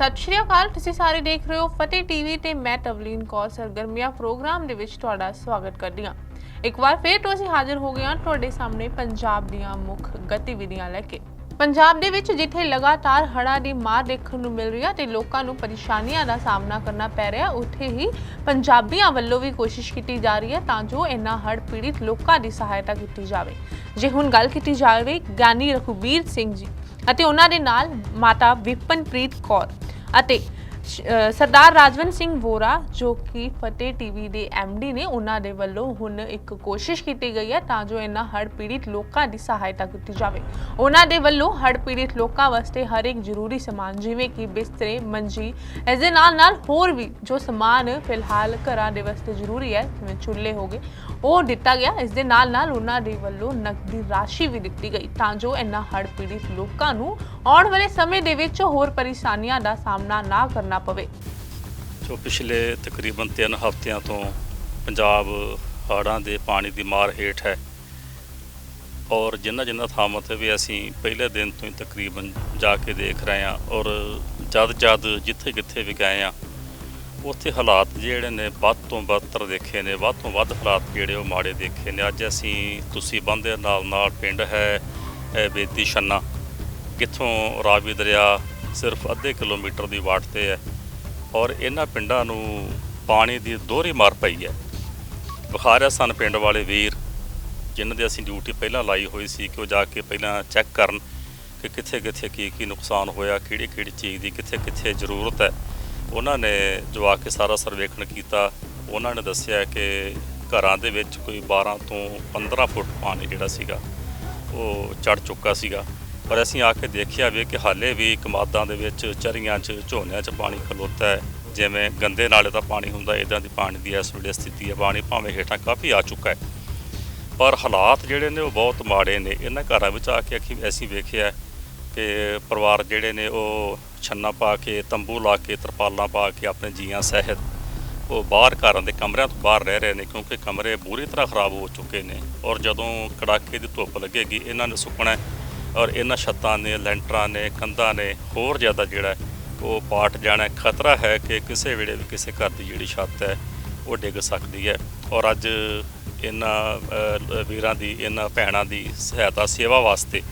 ਸਤਿ ਸ਼੍ਰੀ ਅਕਾਲ, ਤੁਸੀਂ ਸਾਰੇ ਦੇਖ ਰਹੇ ਹੋ ਫਤਿਹ ਟੀਵੀ ਤੇ ਮੈਂ ਤਵਲੀਨ ਕੌਰ ਸਰਗਰਮੀਆਂ ਪ੍ਰੋਗਰਾਮ ਦੇ ਵਿੱਚ ਤੁਹਾਡਾ ਸਵਾਗਤ ਕਰਦੀ ਹਾਂ। ਇੱਕ ਵਾਰ ਫੇਰ ਤੋਂ ਅਸੀਂ ਹਾਜ਼ਰ ਹੋ ਗਏ ਹਾਂ ਤੁਹਾਡੇ ਸਾਹਮਣੇ ਪੰਜਾਬ ਦੀਆਂ ਮੁੱਖ ਗਤੀਵਿਧੀਆਂ ਲੈ ਕੇ। ਪੰਜਾਬ ਦੇ ਵਿੱਚ ਜਿੱਥੇ ਲਗਾਤਾਰ ਹੜ੍ਹਾਂ ਦੀ ਮਾਰ ਦੇਖਣ ਨੂੰ ਮਿਲ ਰਹੀ ਹੈ ਤੇ ਲੋਕਾਂ ਨੂੰ ਪਰੇਸ਼ਾਨੀਆਂ ਦਾ ਸਾਹਮਣਾ ਕਰਨਾ ਪੈ ਰਿਹਾ ਉੱਥੇ ਹੀ ਪੰਜਾਬੀਆਂ ਵੱਲੋਂ ਵੀ ਕੋਸ਼ਿਸ਼ ਕੀਤੀ ਜਾ ਰਹੀ ਹੈ ਤਾਂ ਜੋ ਇਹਨਾਂ ਹੜ੍ਹ ਪੀੜਿਤ ਲੋਕਾਂ ਦੀ ਸਹਾਇਤਾ ਕੀਤੀ ਜਾਵੇ। ਜੇ ਹੁਣ ਗੱਲ ਕੀਤੀ ਜਾਵੇ ਗਿਆਨੀ ਰਘੁਬੀਰ ਸਿੰਘ ਜੀ ਅਤੇ ਉਹਨਾਂ ਦੇ ਨਾਲ ਮਾਤਾ ਵਿਪਨਪ੍ਰੀਤ ਕੌਰ। ਅਤੇ ਸਰਦਾਰ ਰਾਜਵੰਤ ਸਿੰਘ ਵੋਰਾ, ਜੋ ਕਿ ਫਤਿਹ ਟੀਵੀ ਦੇ ਡੀ ਨੇ, ਉਹਨਾਂ ਦੇ ਵੱਲੋਂ ਹੁਣ ਇੱਕ ਕੋਸ਼ਿਸ਼ ਕੀਤੀ ਗਈ ਹੈ ਤਾਂ ਜੋ ਇਹਨਾਂ ਹੜ੍ਹ ਪੀੜਿਤ ਲੋਕਾਂ ਦੀ ਸਹਾਇਤਾ ਕੀਤੀ ਜਾਵੇ। ਉਹਨਾਂ ਦੇ ਵੱਲੋਂ ਹੜ੍ਹ ਪੀੜਿਤ ਲੋਕਾਂ ਵਾਸਤੇ ਹਰ ਇੱਕ ਜ਼ਰੂਰੀ ਸਮਾਨ, ਜਿਵੇਂ ਕਿ ਬਿਸਤਰੇ, ਮੰਜੀ ਇਸ ਦੇ ਨਾਲ ਨਾਲ ਹੋਰ ਵੀ ਜੋ ਸਮਾਨ ਫਿਲਹਾਲ ਘਰਾਂ ਦੇ ਵਾਸਤੇ ਜ਼ਰੂਰੀ ਹੈ, ਜਿਵੇਂ ਚੁੱਲ੍ਹੇ ਹੋ ਗਏ, ਉਹ ਦਿੱਤਾ ਗਿਆ। ਇਸ ਦੇ ਨਾਲ ਨਾਲ ਉਹਨਾਂ ਦੇ ਵੱਲੋਂ ਨਕਦੀ ਰਾਸ਼ੀ ਵੀ ਦਿੱਤੀ ਗਈ ਤਾਂ ਜੋ ਇਹਨਾਂ ਹੜ੍ਹ ਪੀੜਿਤ ਲੋਕਾਂ ਨੂੰ ਆਉਣ ਵਾਲੇ ਸਮੇਂ ਦੇ ਵਿੱਚ ਹੋਰ ਪਰੇਸ਼ਾਨੀਆਂ ਦਾ ਸਾਹਮਣਾ ਨਾ ਕਰਨਾ ਪਵੇ। ਜੋ ਪਿਛਲੇ ਤਕਰੀਬਨ 3 ਹਫ਼ਤਿਆਂ ਤੋਂ ਪੰਜਾਬ ਹੜ੍ਹਾਂ ਦੇ ਪਾਣੀ ਦੀ ਮਾਰ ਹੇਠ ਹੈ ਔਰ ਜਿੰਨਾ ਜਿੰਨਾ ਥਾਵਾਂ ਤੇ ਵੀ ਅਸੀਂ ਪਹਿਲੇ ਦਿਨ ਤੋਂ ਹੀ ਤਕਰੀਬਨ ਜਾ ਕੇ ਦੇਖ ਰਹੇ ਹਾਂ ਔਰ ਜਦ ਜਦ ਜਿੱਥੇ ਕਿੱਥੇ ਵੀ ਗਏ ਹਾਂ, ਉੱਥੇ ਹਾਲਾਤ ਜਿਹੜੇ ਨੇ ਵੱਧ ਤੋਂ ਵੱਧਤਰ ਦੇਖੇ ਨੇ, ਵੱਧ ਤੋਂ ਵੱਧ ਹਾਲਾਤ ਜਿਹੜੇ ਉਹ ਮਾੜੇ ਦੇਖੇ ਨੇ। ਅੱਜ ਅਸੀਂ ਤੁਸੀਂ ਬੰਦੇ ਨਾਲ ਨਾਲ ਪਿੰਡ ਹੈ ਬੇਦੀ ਛੰਨਾ। ਕਿੱਥੋਂ ਰਾਵੀ ਦਰਿਆ ਸਿਰਫ ਅੱਧੇ ਕਿਲੋਮੀਟਰ ਦੀ ਵਾਟ ਤੇ ਹੈ ਔਰ ਇਹਨਾਂ ਪਿੰਡਾਂ ਨੂੰ ਪਾਣੀ ਦੀ ਦੋਹਰੀ ਮਾਰ ਪਈ ਹੈ। ਬੁਖਾਰਿਆ ਸਨ ਪਿੰਡ ਵਾਲੇ ਵੀਰ, ਜਿਨ੍ਹਾਂ ਦੀ ਅਸੀਂ ਡਿਊਟੀ ਪਹਿਲਾਂ ਲਾਈ ਹੋਈ ਸੀ ਕਿ ਉਹ ਜਾ ਕੇ ਪਹਿਲਾਂ ਚੈੱਕ ਕਰਨ ਕਿ ਕਿੱਥੇ ਕਿੱਥੇ ਕੀ ਕੀ ਨੁਕਸਾਨ ਹੋਇਆ ਕਿਹੜੀ ਕਿਹੜੀ ਚੀਜ਼ ਦੀ ਕਿੱਥੇ ਕਿੱਥੇ ਜ਼ਰੂਰਤ ਹੈ। ਉਹਨਾਂ ਨੇ ਜੋ ਆ ਕੇ ਸਾਰਾ ਸਰਵੇਖਣ ਕੀਤਾ, ਉਹਨਾਂ ਨੇ ਦੱਸਿਆ ਕਿ ਘਰਾਂ ਦੇ ਵਿੱਚ ਕੋਈ 12 ਤੋਂ 15 ਫੁੱਟ ਪਾਣੀ ਜਿਹੜਾ ਸੀਗਾ, ਉਹ ਚੜ ਚੁੱਕਾ ਸੀਗਾ। ਪਰ ਅਸੀਂ ਆ ਕੇ ਦੇਖਿਆ ਵੀ ਕਿ ਹਾਲੇ ਵੀ ਕਮਾਦਾਂ ਦੇ ਵਿੱਚ ਚਰੀਆਂ 'ਚ, ਝੋਨਿਆਂ 'ਚ ਪਾਣੀ ਖਲੋਤਾ ਹੈ। ਜਿਵੇਂ ਗੰਦੇ ਨਾਲੇ ਦਾ ਪਾਣੀ ਹੁੰਦਾ ਇਦਾਂ ਦੀ ਪਾਣੀ ਦੀ ਇਸ ਵੇਲੇ ਸਥਿਤੀ ਹੈ। ਪਾਣੀ ਭਾਵੇਂ ਹੇਠਾਂ ਕਾਫੀ ਆ ਚੁੱਕਾ ਹੈ। ਪਰ ਹਾਲਾਤ ਜਿਹੜੇ ਨੇ ਉਹ ਬਹੁਤ ਮਾੜੇ ਨੇ। ਇਹਨਾਂ ਘਰਾਂ ਵਿੱਚ ਆ ਕੇ ਅੱਖੀ ਅਸੀਂ ਵੇਖਿਆ ਕਿ ਪਰਿਵਾਰ ਜਿਹੜੇ ਨੇ ਉਹ ਛੰਨਾ ਪਾ ਕੇ, ਤੰਬੂ ਲਾ ਕੇ, ਤਰਪਾਲਾਂ ਪਾ ਕੇ ਆਪਣੇ ਜੀਆਂ ਸਹਿਤ ਉਹ ਬਾਹਰ ਘਰਾਂ ਦੇ ਕਮਰਿਆਂ ਤੋਂ ਬਾਹਰ ਰਹਿ ਰਹੇ ਨੇ ਕਿਉਂਕਿ ਕਮਰੇ ਬੁਰੀ ਤਰ੍ਹਾਂ ਖਰਾਬ ਹੋ ਚੁੱਕੇ ਨੇ। ਔਰ ਜਦੋਂ ਕੜਾਕੇ ਦੀ ਧੁੱਪ ਲੱਗੇਗੀ, ਇਹਨਾਂ ਨੇ ਸੁੱਕਣਾ ਔਰ ਇਹਨਾਂ ਛੱਤਾਂ ਨੇ, ਲੈਂਟਰਾਂ ਨੇ, ਕੰਧਾਂ ਨੇ, ਹੋਰ ਜ਼ਿਆਦਾ ਜਿਹੜਾ ਉਹ ਪਾਟ ਜਾਣਾ ਖਤਰਾ ਹੈ ਕਿ ਕਿਸੇ ਵੇਲੇ ਵੀ ਕਿਸੇ ਘਰ ਦੀ ਜਿਹੜੀ ਛੱਤ ਹੈ, ਉਹ ਡਿੱਗ ਸਕਦੀ ਹੈ। ਔਰ ਅੱਜ ਇਹਨਾਂ ਵੀਰਾਂ ਦੀ, ਇਹਨਾਂ ਭੈਣਾਂ ਦੀ ਸਹਾਇਤਾ, ਸੇਵਾ ਵਾਸਤੇ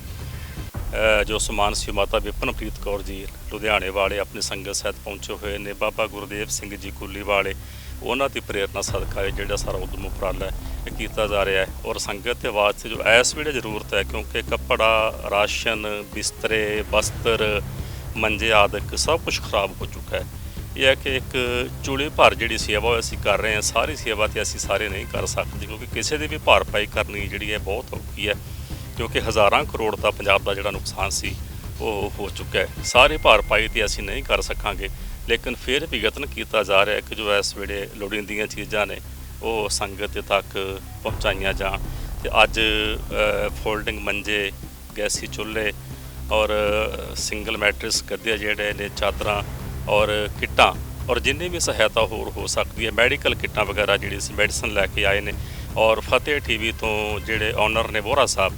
ਜੋ ਸਮਾਨ ਸੀ ਮਾਤਾ ਵਿਪਨਪ੍ਰੀਤ ਕੌਰ ਜੀ ਲੁਧਿਆਣੇ ਵਾਲੇ ਆਪਣੀ ਸੰਗਤ ਸਹਿਤ ਪਹੁੰਚੇ ਹੋਏ ਨੇ। ਬਾਬਾ ਗੁਰਦੇਵ ਸਿੰਘ ਜੀ ਕੁੱਲੀ ਵਾਲੇ ਉਹਨਾਂ ਦੀ ਪ੍ਰੇਰਣਾ ਸਦਕਾ ਇਹ ਜਿਹੜਾ ਸਾਰਾ ਉਦਮ ਉਪਰਾਲਾ ਇਹ ਕੀਤਾ ਜਾ ਰਿਹਾ ਹੈ। ਔਰ ਸੰਗਤ ਦੇ ਵਾਸਤੇ ਜੋ ਇਸ ਵੇਲੇ ਜ਼ਰੂਰਤ ਹੈ, ਕਿਉਂਕਿ ਕੱਪੜਾ, ਰਾਸ਼ਨ, ਬਿਸਤਰੇ ਵਸਤਰ ਮੰਜੇ ਆਦਿਕ ਸਭ ਕੁਝ ਖਰਾਬ ਹੋ ਚੁੱਕਾ ਹੈ। ਇਹ ਹੈ ਕਿ ਇੱਕ ਚੂਲੇ ਭਰ ਜਿਹੜੀ ਸੇਵਾ ਉਹ ਅਸੀਂ ਕਰ ਰਹੇ ਹਾਂ, ਸਾਰੀ ਸੇਵਾ ਤੇ ਅਸੀਂ ਸਾਰੇ ਨਹੀਂ ਕਰ ਸਕਦੇ, ਕਿਉਂਕਿ ਕਿਸੇ ਦੀ ਵੀ ਭਰਪਾਈ ਕਰਨੀ ਜਿਹੜੀ ਹੈ ਬਹੁਤ ਔਖੀ ਹੈ, ਕਿਉਂਕਿ ਹਜ਼ਾਰਾਂ ਕਰੋੜ ਦਾ ਪੰਜਾਬ ਦਾ ਜਿਹੜਾ ਨੁਕਸਾਨ ਸੀ, ਉਹ ਹੋ ਚੁੱਕਾ ਹੈ। ਸਾਰੇ ਭਰਪਾਈ ਤੇ ਅਸੀਂ ਨਹੀਂ ਕਰ ਸਕਾਂਗੇ। ਲੇਕਿਨ ਫਿਰ ਵੀ ਯਤਨ ਕੀਤਾ ਜਾ ਰਿਹਾ ਕਿ ਜੋ ਇਸ ਵੇਲੇ ਲੋੜੀਂਦੀਆਂ ਚੀਜ਼ਾਂ ਨੇ, ਉਹ ਸੰਗਤ ਤੱਕ ਪਹੁੰਚਾਈਆਂ ਜਾਣ। ਤੇ ਅੱਜ ਫੋਲਡਿੰਗ ਮੰਜੇ, ਗੈਸੀ ਚੁੱਲ੍ਹੇ ਔਰ ਸਿੰਗਲ ਮੈਟਰਸ ਗੱਦੇ ਜਿਹੜੇ ਨੇ, ਚਾਦਰਾਂ ਔਰ ਕਿੱਟਾਂ ਔਰ ਜਿੰਨੀ ਵੀ ਸਹਾਇਤਾ ਹੋਰ ਹੋ ਸਕਦੀ ਹੈ ਮੈਡੀਕਲ ਕਿੱਟਾਂ ਵਗੈਰਾ ਜਿਹੜੀ ਸੀ ਮੈਡੀਸਨ ਲੈ ਕੇ ਆਏ ਨੇ ਔਰ ਫਤਿਹ ਟੀਵੀ ਤੋਂ ਜਿਹੜੇ ਓਨਰ ਨੇ ਵੋਰਾ ਸਾਹਿਬ,